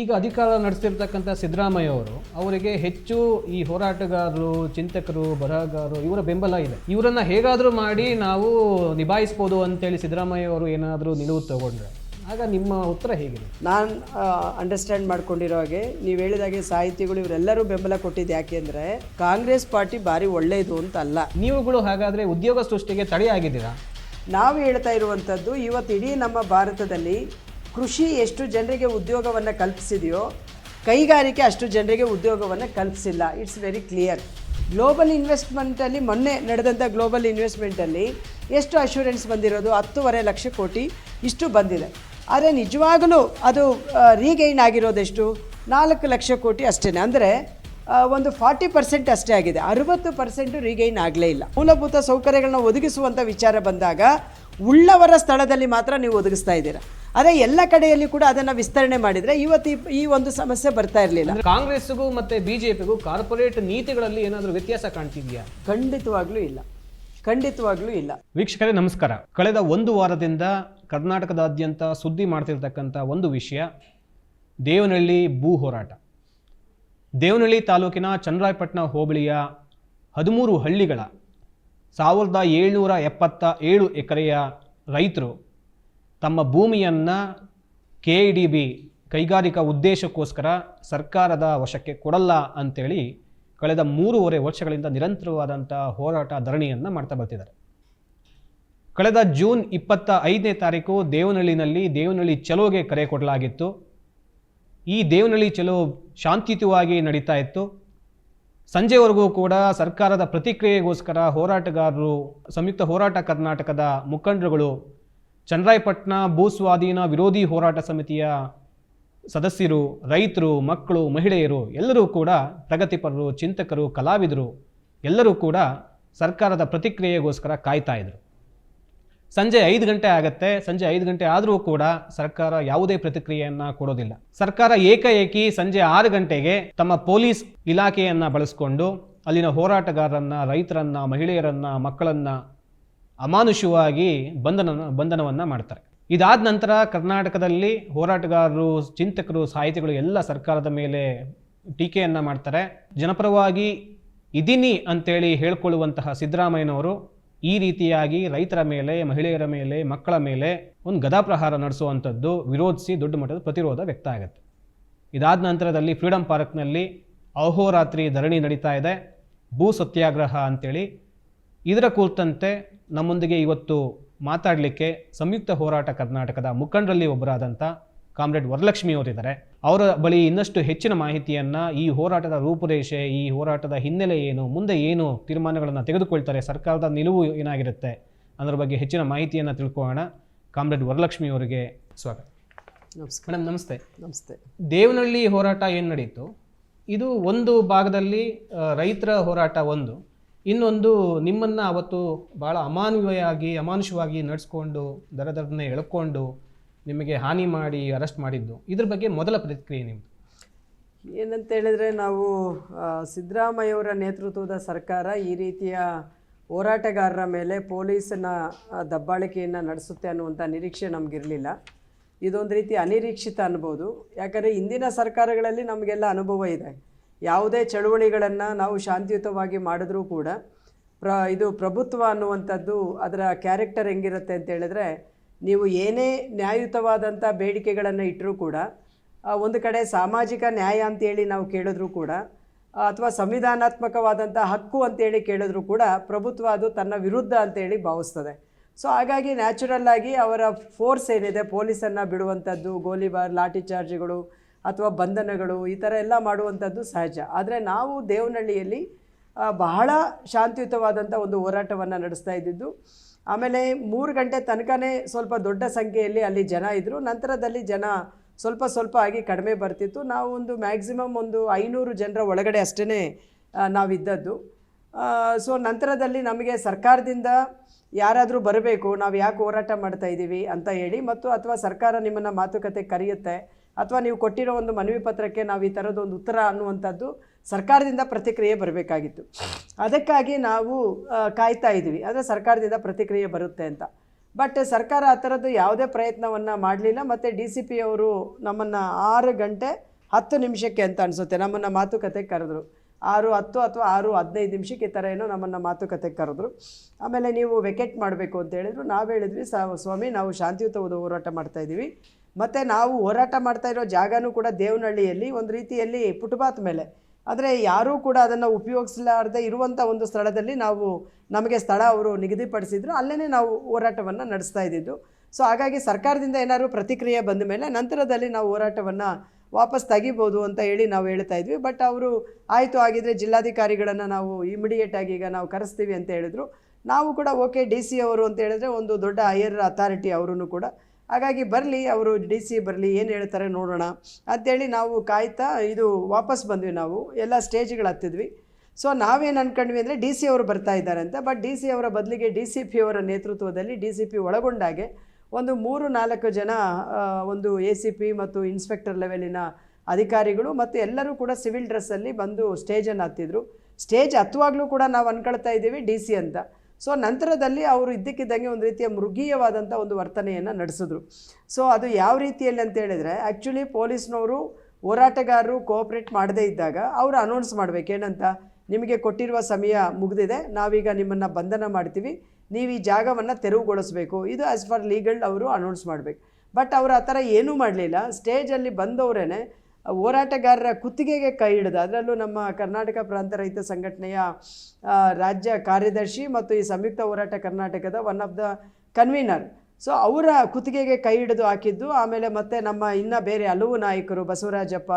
ಈಗ ಅಧಿಕಾರ ನಡೆಸ್ತಿರ್ತಕ್ಕಂಥ ಸಿದ್ದರಾಮಯ್ಯ ಅವರು ಅವರಿಗೆ ಹೆಚ್ಚು ಈ ಹೋರಾಟಗಾರರು ಚಿಂತಕರು ಬರಹಗಾರರು ಇವರ ಬೆಂಬಲ ಇದೆ. ಇವರನ್ನ ಹೇಗಾದರೂ ಮಾಡಿ ನಾವು ನಿಭಾಯಿಸ್ಬೋದು ಅಂತೇಳಿ ಸಿದ್ದರಾಮಯ್ಯ ಅವರು ಏನಾದರೂ ನಿಲುವು ತಗೊಂಡ್ರೆ ಆಗ ನಿಮ್ಮ ಉತ್ತರ ಹೇಗಿದೆ? ನಾನು ಅಂಡರ್ಸ್ಟ್ಯಾಂಡ್ ಮಾಡ್ಕೊಂಡಿರೋ ಹಾಗೆ ನೀವು ಹೇಳಿದಾಗೆ ಸಾಹಿತಿಗಳು ಇವರೆಲ್ಲರೂ ಬೆಂಬಲ ಕೊಟ್ಟಿದ್ದು ಯಾಕೆ ಅಂದರೆ ಕಾಂಗ್ರೆಸ್ ಪಾರ್ಟಿ ಭಾರಿ ಒಳ್ಳೆಯದು ಅಂತ ಅಲ್ಲ. ನೀವುಗಳು ಹಾಗಾದರೆ ಉದ್ಯೋಗ ಸೃಷ್ಟಿಗೆ ತಡೆಯಾಗಿದ್ದೀರಾ? ನಾವು ಹೇಳ್ತಾ ಇರುವಂಥದ್ದು ಇವತ್ತು ಇಡೀ ನಮ್ಮ ಭಾರತದಲ್ಲಿ ಕೃಷಿ ಎಷ್ಟು ಜನರಿಗೆ ಉದ್ಯೋಗವನ್ನು ಕಲ್ಪಿಸಿದೆಯೋ, ಕೈಗಾರಿಕೆ ಅಷ್ಟು ಜನರಿಗೆ ಉದ್ಯೋಗವನ್ನು ಕಲ್ಪಿಸಿಲ್ಲ. ಇಟ್ಸ್ ವೆರಿ ಕ್ಲಿಯರ್ ಗ್ಲೋಬಲ್ ಇನ್ವೆಸ್ಟ್ಮೆಂಟಲ್ಲಿ ಮೊನ್ನೆ ನಡೆದಂಥ ಗ್ಲೋಬಲ್ ಇನ್ವೆಸ್ಟ್ಮೆಂಟಲ್ಲಿ ಎಷ್ಟು ಅಶ್ಯೂರೆನ್ಸ್ ಬಂದಿರೋದು? ಹತ್ತೂವರೆ ಲಕ್ಷ ಕೋಟಿ ಇಷ್ಟು ಬಂದಿದೆ. ಆದರೆ ನಿಜವಾಗಲೂ ಅದು ರೀಗೈನ್ ಆಗಿರೋದೆಷ್ಟು? ನಾಲ್ಕು ಲಕ್ಷ ಕೋಟಿ ಅಷ್ಟೇ ಅಂದರೆ ಒಂದು ಫಾರ್ಟಿ ಪರ್ಸೆಂಟ್ ಅಷ್ಟೇ ಆಗಿದೆ. ಅರುವತ್ತು ಪರ್ಸೆಂಟು ರೀಗೈನ್ ಆಗಲೇ ಇಲ್ಲ. ಮೂಲಭೂತ ಸೌಕರ್ಯಗಳನ್ನ ಒದಗಿಸುವಂಥ ವಿಚಾರ ಬಂದಾಗ ಉಳ್ಳವರ ಸ್ಥಳದಲ್ಲಿ ಮಾತ್ರ ನೀವು ಒದಗಿಸ್ತಾ ಇದ್ದೀರಾ. ಅದೇ ಎಲ್ಲ ಕಡೆಯಲ್ಲಿ ಕೂಡ ಅದನ್ನು ವಿಸ್ತರಣೆ ಮಾಡಿದರೆ ಇವತ್ತು ಈ- ಒಂದು ಸಮಸ್ಯೆ ಬರ್ತಾ ಇರಲಿಲ್ಲ. ಕಾಂಗ್ರೆಸ್ಗೂ ಮತ್ತೆ ಬಿಜೆಪಿಗೂ ಕಾರ್ಪೊರೇಟ್ ನೀತಿಗಳಲ್ಲಿ ಏನಾದರೂ ವ್ಯತ್ಯಾಸ ಕಾಣ್ತಿದೆಯಾ? ಖಂಡಿತವಾಗ್ಲೂ ಇಲ್ಲ. ಖಂಡಿತವಾಗ್ಲೂ ಇಲ್ಲ. ವೀಕ್ಷಕರೇ ನಮಸ್ಕಾರ. ಕಳೆದ ಒಂದು ವಾರದಿಂದ ಕರ್ನಾಟಕದಾದ್ಯಂತ ಸುದ್ದಿ ಮಾಡ್ತಿರ್ತಕ್ಕಂಥ ಒಂದು ವಿಷಯ ದೇವನಹಳ್ಳಿ ಭೂ ಹೋರಾಟ. ದೇವನಹಳ್ಳಿ ತಾಲೂಕಿನ ಚನ್ನರಾಯಪಟ್ಟಣ ಹೋಬಳಿಯ ಹದಿಮೂರು ಹಳ್ಳಿಗಳ ಸಾವಿರದ ಏಳ್ನೂರ ಎಪ್ಪತ್ತ ಏಳು ಎಕರೆಯ ರೈತರು ತಮ್ಮ ಭೂಮಿಯನ್ನು ಕೆ ಡಿ ಬಿ ಕೈಗಾರಿಕಾ ಉದ್ದೇಶಕ್ಕೋಸ್ಕರ ಸರ್ಕಾರದ ವಶಕ್ಕೆ ಕೊಡಲ್ಲ ಅಂತೇಳಿ ಕಳೆದ ಮೂರುವರೆ ವರ್ಷಗಳಿಂದ ನಿರಂತರವಾದಂಥ ಹೋರಾಟ ಧರಣಿಯನ್ನು ಮಾಡ್ತಾ ಬರ್ತಿದ್ದಾರೆ. ಕಳೆದ ಜೂನ್ ಇಪ್ಪತ್ತ ಐದನೇ ತಾರೀಕು ದೇವನಹಳ್ಳಿನಲ್ಲಿ ದೇವನಹಳ್ಳಿ ಚಲೋಗೆ ಕರೆ ಕೊಡಲಾಗಿತ್ತು. ಈ ದೇವನಹಳ್ಳಿ ಚಲೋ ಶಾಂತಿಯುತವಾಗಿ ನಡೀತಾ ಇತ್ತು. ಸಂಜೆವರೆಗೂ ಕೂಡ ಸರ್ಕಾರದ ಪ್ರತಿಕ್ರಿಯೆಗೋಸ್ಕರ ಹೋರಾಟಗಾರರು, ಸಂಯುಕ್ತ ಹೋರಾಟ ಕರ್ನಾಟಕದ ಮುಖಂಡರುಗಳು ಚನ್ನರಾಯಪಟ್ಟಣ ಭೂ ಸ್ವಾಧೀನ ವಿರೋಧಿ ಹೋರಾಟ ಸಮಿತಿಯ ಸದಸ್ಯರು, ರೈತರು, ಮಕ್ಕಳು, ಮಹಿಳೆಯರು ಎಲ್ಲರೂ ಕೂಡ ಪ್ರಗತಿಪರರು, ಚಿಂತಕರು, ಕಲಾವಿದರು ಎಲ್ಲರೂ ಕೂಡ ಸರ್ಕಾರದ ಪ್ರತಿಕ್ರಿಯೆಗೋಸ್ಕರ ಕಾಯ್ತಾ ಇದ್ರು. ಸಂಜೆ ಐದು ಗಂಟೆ ಆಗತ್ತೆ. ಸಂಜೆ ಐದು ಗಂಟೆ ಆದರೂ ಕೂಡ ಸರ್ಕಾರ ಯಾವುದೇ ಪ್ರತಿಕ್ರಿಯೆಯನ್ನ ಕೊಡೋದಿಲ್ಲ. ಸರ್ಕಾರ ಏಕಾಏಕಿ ಸಂಜೆ ಆರು ಗಂಟೆಗೆ ತಮ್ಮ ಪೊಲೀಸ್ ಇಲಾಖೆಯನ್ನ ಬಳಸ್ಕೊಂಡು ಅಲ್ಲಿನ ಹೋರಾಟಗಾರರನ್ನ ರೈತರನ್ನ, ಮಹಿಳೆಯರನ್ನ, ಮಕ್ಕಳನ್ನ ಅಮಾನುಷವಾಗಿ ಬಂಧನ, ಬಂಧನವನ್ನು ಮಾಡ್ತಾರೆ. ಇದಾದ ನಂತರ ಕರ್ನಾಟಕದಲ್ಲಿ ಹೋರಾಟಗಾರರು, ಚಿಂತಕರು, ಸಾಹಿತಿಗಳು ಎಲ್ಲ ಸರ್ಕಾರದ ಮೇಲೆ ಟೀಕೆಯನ್ನು ಮಾಡ್ತಾರೆ. ಜನಪರವಾಗಿ ಇದೀನಿ ಅಂತೇಳಿ ಹೇಳ್ಕೊಳ್ಳುವಂತಹ ಸಿದ್ದರಾಮಯ್ಯನವರು ಈ ರೀತಿಯಾಗಿ ರೈತರ ಮೇಲೆ, ಮಹಿಳೆಯರ ಮೇಲೆ, ಮಕ್ಕಳ ಮೇಲೆ ಒಂದು ಗದಾಪ್ರಹಾರ ನಡೆಸುವಂಥದ್ದು ವಿರೋಧಿಸಿ ದೊಡ್ಡ ಮಟ್ಟದ ಪ್ರತಿರೋಧ ವ್ಯಕ್ತ ಆಗುತ್ತೆ. ಇದಾದ ನಂತರದಲ್ಲಿ ಫ್ರೀಡಂ ಪಾರ್ಕ್ನಲ್ಲಿ ಅಹೋರಾತ್ರಿ ಧರಣಿ ನಡೀತಾ ಇದೆ. ಭೂ ಸತ್ಯಾಗ್ರಹ ಅಂತೇಳಿ ಇದರ ಕುರಿತಂತೆ ನಮ್ಮೊಂದಿಗೆ ಇವತ್ತು ಮಾತಾಡಲಿಕ್ಕೆ ಸಂಯುಕ್ತ ಹೋರಾಟ ಕರ್ನಾಟಕದ ಮುಖಂಡರಲ್ಲಿ ಒಬ್ಬರಾದಂಥ ಕಾಮ್ರೇಡ್ ವರಲಕ್ಷ್ಮಿ ಅವರಿದ್ದಾರೆ. ಅವರ ಬಳಿ ಇನ್ನಷ್ಟು ಹೆಚ್ಚಿನ ಮಾಹಿತಿಯನ್ನು ಈ ಹೋರಾಟದ ರೂಪುರೇಷೆ ಈ ಹೋರಾಟದ ಹಿನ್ನೆಲೆ ಏನು ಮುಂದೆ ಏನು ತೀರ್ಮಾನಗಳನ್ನು ತೆಗೆದುಕೊಳ್ತಾರೆ ಸರ್ಕಾರದ ನಿಲುವು ಏನಾಗಿರುತ್ತೆ ಅದರ ಬಗ್ಗೆ ಹೆಚ್ಚಿನ ಮಾಹಿತಿಯನ್ನು ತಿಳ್ಕೊಳ್ಳೋಣ. ಕಾಮ್ರೇಡ್ ವರಲಕ್ಷ್ಮಿ ಅವರಿಗೆ ಸ್ವಾಗತ. ನಮಸ್ಕಾರ. ಮೇಡಮ್ ನಮಸ್ತೆ. ನಮಸ್ತೆ. ದೇವನಹಳ್ಳಿ ಹೋರಾಟ ಏನು ನಡೆಯಿತು ಇದು ಒಂದು ಭಾಗದಲ್ಲಿ ರೈತರ ಹೋರಾಟ ಒಂದು ಇನ್ನೊಂದು ನಿಮ್ಮನ್ನ ಅವತ್ತು ಭಾಳ ಅಮಾನವೀಯವಾಗಿ, ಅಮಾನುಷವಾಗಿ ನಡೆಸ್ಕೊಂಡು ದರ ದರದನ್ನೇ ಎಳ್ಕೊಂಡು ನಿಮಗೆ ಹಾನಿ ಮಾಡಿ, ಅರೆಸ್ಟ್ ಮಾಡಿದ್ದು. ಇದ್ರ ಬಗ್ಗೆ ಮೊದಲ ಪ್ರತಿಕ್ರಿಯೆ ನಿಮ್ಮದು ಏನಂತ ಹೇಳಿದ್ರೆ ನಾವು ಸಿದ್ದರಾಮಯ್ಯವರ ನೇತೃತ್ವದ ಸರ್ಕಾರ ಈ ರೀತಿಯ ಹೋರಾಟಗಾರರ ಮೇಲೆ ಪೊಲೀಸನ್ನ ದಬ್ಬಾಳಿಕೆಯನ್ನು ನಡೆಸುತ್ತೆ ಅನ್ನುವಂಥ ನಿರೀಕ್ಷೆ ನಮಗಿರಲಿಲ್ಲ. ಇದೊಂದು ರೀತಿ ಅನಿರೀಕ್ಷಿತ ಅನ್ಬೋದು. ಯಾಕಂದರೆ ಇಂದಿನ ಸರ್ಕಾರಗಳಲ್ಲಿ ನಮಗೆಲ್ಲ ಅನುಭವ ಇದೆ. ಯಾವುದೇ ಚಳುವಳಿಗಳನ್ನು ನಾವು ಶಾಂತಿಯುತವಾಗಿ ಮಾಡಿದ್ರೂ ಕೂಡ ಪ್ರ, ಇದು ಪ್ರಭುತ್ವ ಅನ್ನುವಂಥದ್ದು ಅದರ ಕ್ಯಾರೆಕ್ಟರ್ ಹೆಂಗಿರುತ್ತೆ ಅಂತ ಹೇಳಿದ್ರೆ, ನೀವು ಏನೇ ನ್ಯಾಯಯುತವಾದಂಥ ಬೇಡಿಕೆಗಳನ್ನು ಇಟ್ಟರೂ ಕೂಡ ಒಂದು ಕಡೆ ಸಾಮಾಜಿಕ ನ್ಯಾಯ ಅಂತೇಳಿ ನಾವು ಕೇಳಿದ್ರೂ ಕೂಡ, ಅಥವಾ ಸಂವಿಧಾನಾತ್ಮಕವಾದಂಥ ಹಕ್ಕು ಅಂತೇಳಿ ಕೇಳಿದ್ರೂ ಕೂಡ ಪ್ರಭುತ್ವ ಅದು ತನ್ನ ವಿರುದ್ಧ ಅಂತೇಳಿ ಭಾವಿಸ್ತದೆ. ಸೊ ಹಾಗಾಗಿ ನ್ಯಾಚುರಲ್ ಆಗಿ ಅವರ ಫೋರ್ಸ್ ಏನಿದೆ ಪೊಲೀಸನ್ನು ಬಿಡುವಂಥದ್ದು, ಗೋಲಿಬಾರ್, ಲಾಠಿ ಚಾರ್ಜ್ಗಳು ಅಥವಾ ಬಂಧನಗಳು ಈ ಥರ ಎಲ್ಲ ಮಾಡುವಂಥದ್ದು ಸಹಜ. ಆದರೆ ನಾವು ದೇವನಹಳ್ಳಿಯಲ್ಲಿ ಬಹಳ ಶಾಂತಿಯುತವಾದಂಥ ಒಂದು ಹೋರಾಟವನ್ನು ನಡೆಸ್ತಾ ಇದ್ದಿದ್ದು. ಆಮೇಲೆ ಮೂರು ಗಂಟೆ ತನಕನೇ ಸ್ವಲ್ಪ ದೊಡ್ಡ ಸಂಖ್ಯೆಯಲ್ಲಿ ಅಲ್ಲಿ ಜನ ಇದ್ದರು ನಂತರದಲ್ಲಿ ಜನ ಸ್ವಲ್ಪ ಸ್ವಲ್ಪ ಆಗಿ ಕಡಿಮೆ ಬರ್ತಿತ್ತು. ನಾವು ಒಂದು ಮ್ಯಾಕ್ಸಿಮಮ್ ಒಂದು ಐನೂರು ಜನರ ಒಳಗಡೆ ಅಷ್ಟೇ ನಾವಿದ್ದದ್ದು. ಸೊ ನಂತರದಲ್ಲಿ ನಮಗೆ ಸರ್ಕಾರದಿಂದ ಯಾರಾದರೂ ಬರಬೇಕು, ನಾವು ಯಾಕೆ ಹೋರಾಟ ಮಾಡ್ತಾ ಇದ್ದೀವಿ ಅಂತ ಹೇಳಿ, ಮತ್ತು ಅಥವಾ ಸರ್ಕಾರ ನಿಮ್ಮನ್ನು ಮಾತುಕತೆ ಕರೆಯುತ್ತೆ ಅಥವಾ ನೀವು ಕೊಟ್ಟಿರೋ ಒಂದು ಮನವಿ ಪತ್ರಕ್ಕೆ ನಾವು ಈ ಥರದ ಒಂದು ಉತ್ತರ ಅನ್ನುವಂಥದ್ದು ಸರ್ಕಾರದಿಂದ ಪ್ರತಿಕ್ರಿಯೆ ಬರಬೇಕಾಗಿತ್ತು. ಅದಕ್ಕಾಗಿ ನಾವು ಕಾಯ್ತಾ ಇದ್ವಿ ಅಂದರೆ ಸರ್ಕಾರದಿಂದ ಪ್ರತಿಕ್ರಿಯೆ ಬರುತ್ತೆ ಅಂತ. ಬಟ್ ಸರ್ಕಾರ ಆ ಥರದ್ದು ಯಾವುದೇ ಪ್ರಯತ್ನವನ್ನು ಮಾಡಲಿಲ್ಲ. ಮತ್ತು ಡಿ ಸಿ ಪಿ ಅವರು ನಮ್ಮನ್ನು ಆರು ಗಂಟೆ ಹತ್ತು ನಿಮಿಷಕ್ಕೆ ಅಂತ ಅನಿಸುತ್ತೆ. ನಮ್ಮನ್ನು ಮಾತುಕತೆ ಕರೆದ್ರು. ಆರು ಹತ್ತು ಅಥವಾ ಆರು ಹದಿನೈದು ನಿಮಿಷಕ್ಕೆ ಈ ಥರ ಏನೋ ನಮ್ಮನ್ನು ಮಾತುಕತೆ ಕರೆದ್ರು. ಆಮೇಲೆ ನೀವು ವೆಕೆಟ್ ಮಾಡಬೇಕು ಅಂತ ಹೇಳಿದ್ರು. ನಾವು ಹೇಳಿದ್ವಿ ಸ್ವಾಮಿ, ನಾವು ಶಾಂತಿಯುತವಾದ ಹೋರಾಟ ಮಾಡ್ತಾ ಇದ್ದೀವಿ. ಮತ್ತು ನಾವು ಹೋರಾಟ ಮಾಡ್ತಾ ಇರೋ ಜಾಗನೂ ಕೂಡ ದೇವನಹಳ್ಳಿಯಲ್ಲಿ ಒಂದು ರೀತಿಯಲ್ಲಿ ಪುಟ್ಪಾತ್ ಮೇಲೆ. ಆದರೆ ಯಾರೂ ಕೂಡ ಅದನ್ನು ಉಪಯೋಗಿಸಲಾರದೆ ಇರುವಂಥ ಒಂದು ಸ್ಥಳದಲ್ಲಿ ನಾವು ನಮಗೆ ಸ್ಥಳ ಅವರು ನಿಗದಿಪಡಿಸಿದ್ರು. ಅಲ್ಲೇ ನಾವು ಹೋರಾಟವನ್ನು ನಡೆಸ್ತಾ ಇದ್ದಿದ್ದು. ಸೊ ಹಾಗಾಗಿ ಸರ್ಕಾರದಿಂದ ಏನಾದರೂ ಪ್ರತಿಕ್ರಿಯೆ ಬಂದ ಮೇಲೆ ನಂತರದಲ್ಲಿ ನಾವು ಹೋರಾಟವನ್ನು ವಾಪಸ್ ತೆಗಿಬೋದು ಅಂತ ಹೇಳಿ ನಾವು ಹೇಳ್ತಾ ಇದ್ವಿ. ಬಟ್ ಅವರು ಆಯಿತು ಆಗಿದ್ದರೆ ಜಿಲ್ಲಾಧಿಕಾರಿಗಳನ್ನು ನಾವು ಇಮಿಡಿಯೇಟ್ ಆಗಿ ಈಗ ನಾವು ಕರೆಸ್ತೀವಿ ಅಂತ ಹೇಳಿದ್ರು. ನಾವು ಕೂಡ ಓಕೆ, ಡಿ ಸಿ ಅವರು ಅಂತ ಹೇಳಿದ್ರೆ ಒಂದು ದೊಡ್ಡ ಹೈಯರ್ ಅಥಾರಿಟಿ ಅವರೂ ಕೂಡ ಹಾಗಾಗಿ ಬರಲಿ, ಅವರು ಡಿ ಸಿ ಬರಲಿ, ಏನು ಹೇಳ್ತಾರೆ ನೋಡೋಣ. ಅಂತೇಳಿ ನಾವು ಕಾಯ್ತಾ ಇದು ವಾಪಸ್ ಬಂದ್ವಿ ನಾವು. ಎಲ್ಲ ಸ್ಟೇಜ್ಗಳು ಹತ್ತಿದ್ವಿ. ಸೊ ನಾವೇನು ಅಂದ್ಕೊಂಡ್ವಿ ಅಂದರೆ ಡಿ ಸಿ ಅವರು ಬರ್ತಾ ಇದ್ದಾರೆ ಅಂತ. ಬಟ್ ಡಿ ಸಿ ಅವರ ಬದಲಿಗೆ ಡಿ ಸಿ ಪಿ ಅವರ ನೇತೃತ್ವದಲ್ಲಿ ಡಿ ಸಿ ಪಿ ಒಳಗೊಂಡಾಗೆ ಒಂದು ಮೂರು ನಾಲ್ಕು ಜನ ಒಂದು ಎ ಸಿ ಪಿ ಮತ್ತು ಇನ್ಸ್ಪೆಕ್ಟರ್ ಲೆವೆಲಿನ ಅಧಿಕಾರಿಗಳು ಮತ್ತು ಎಲ್ಲರೂ ಕೂಡ ಸಿವಿಲ್ ಡ್ರೆಸ್ಸಲ್ಲಿ ಬಂದು ಸ್ಟೇಜನ್ನು ಹತ್ತಿದ್ರು. ಸ್ಟೇಜ್ ಹತ್ತುವಾಗಲೂ ಕೂಡ ನಾವು ಅಂದ್ಕೊಳ್ತಾ ಇದ್ದೀವಿ ಡಿ ಸಿ ಅಂತ. ಸೊ ನಂತರದಲ್ಲಿ ಅವರು ಇದ್ದಕ್ಕಿದ್ದಂಗೆ ಒಂದು ರೀತಿಯ ಮೃಗೀಯವಾದಂಥ ಒಂದು ವರ್ತನೆಯನ್ನು ನಡೆಸಿದ್ರು. ಸೊ ಅದು ಯಾವ ರೀತಿಯಲ್ಲಿ ಅಂತ ಹೇಳಿದರೆ ಆ್ಯಕ್ಚುಲಿ ಪೊಲೀಸ್ನವರು ಹೋರಾಟಗಾರರು ಕೋಆಪ್ರೇಟ್ ಮಾಡದೇ ಇದ್ದಾಗ ಅವರು ಅನೌನ್ಸ್ ಮಾಡಬೇಕು, ಏನಂತ? ನಿಮಗೆ ಕೊಟ್ಟಿರುವ ಸಮಯ ಮುಗಿದಿದೆ, ನಾವೀಗ ನಿಮ್ಮನ್ನು ಬಂಧನ ಮಾಡ್ತೀವಿ, ನೀವು ಈ ಜಾಗವನ್ನು ತೆರವುಗೊಳಿಸಬೇಕು. ಇದು ಆ್ಯಸ್ ಫಾರ್ ಲೀಗಲ್ ಅವರು ಅನೌನ್ಸ್ ಮಾಡಬೇಕು. ಬಟ್ ಅವರು ಆ ಥರ ಏನೂ ಮಾಡಲಿಲ್ಲ. ಸ್ಟೇಜಲ್ಲಿ ಬಂದವರೇ ಹೋರಾಟಗಾರರ ಕುತ್ತಿಗೆಗೆ ಕೈ ಹಿಡಿದ. ಅದರಲ್ಲೂ ನಮ್ಮ ಕರ್ನಾಟಕ ಪ್ರಾಂತ ರೈತ ಸಂಘಟನೆಯ ರಾಜ್ಯ ಕಾರ್ಯದರ್ಶಿ ಮತ್ತು ಈ ಸಂಯುಕ್ತ ಹೋರಾಟ ಕರ್ನಾಟಕದ one of the convener so ಅವರ ಕುತ್ತಿಗೆಗೆ ಕೈ ಹಿಡಿದು ಹಾಕಿದ್ದು, ಆಮೇಲೆ ಮತ್ತೆ ನಮ್ಮ ಇನ್ನ ಬೇರೆ ಹಲವು ನಾಯಕರು ಬಸವರಾಜಪ್ಪ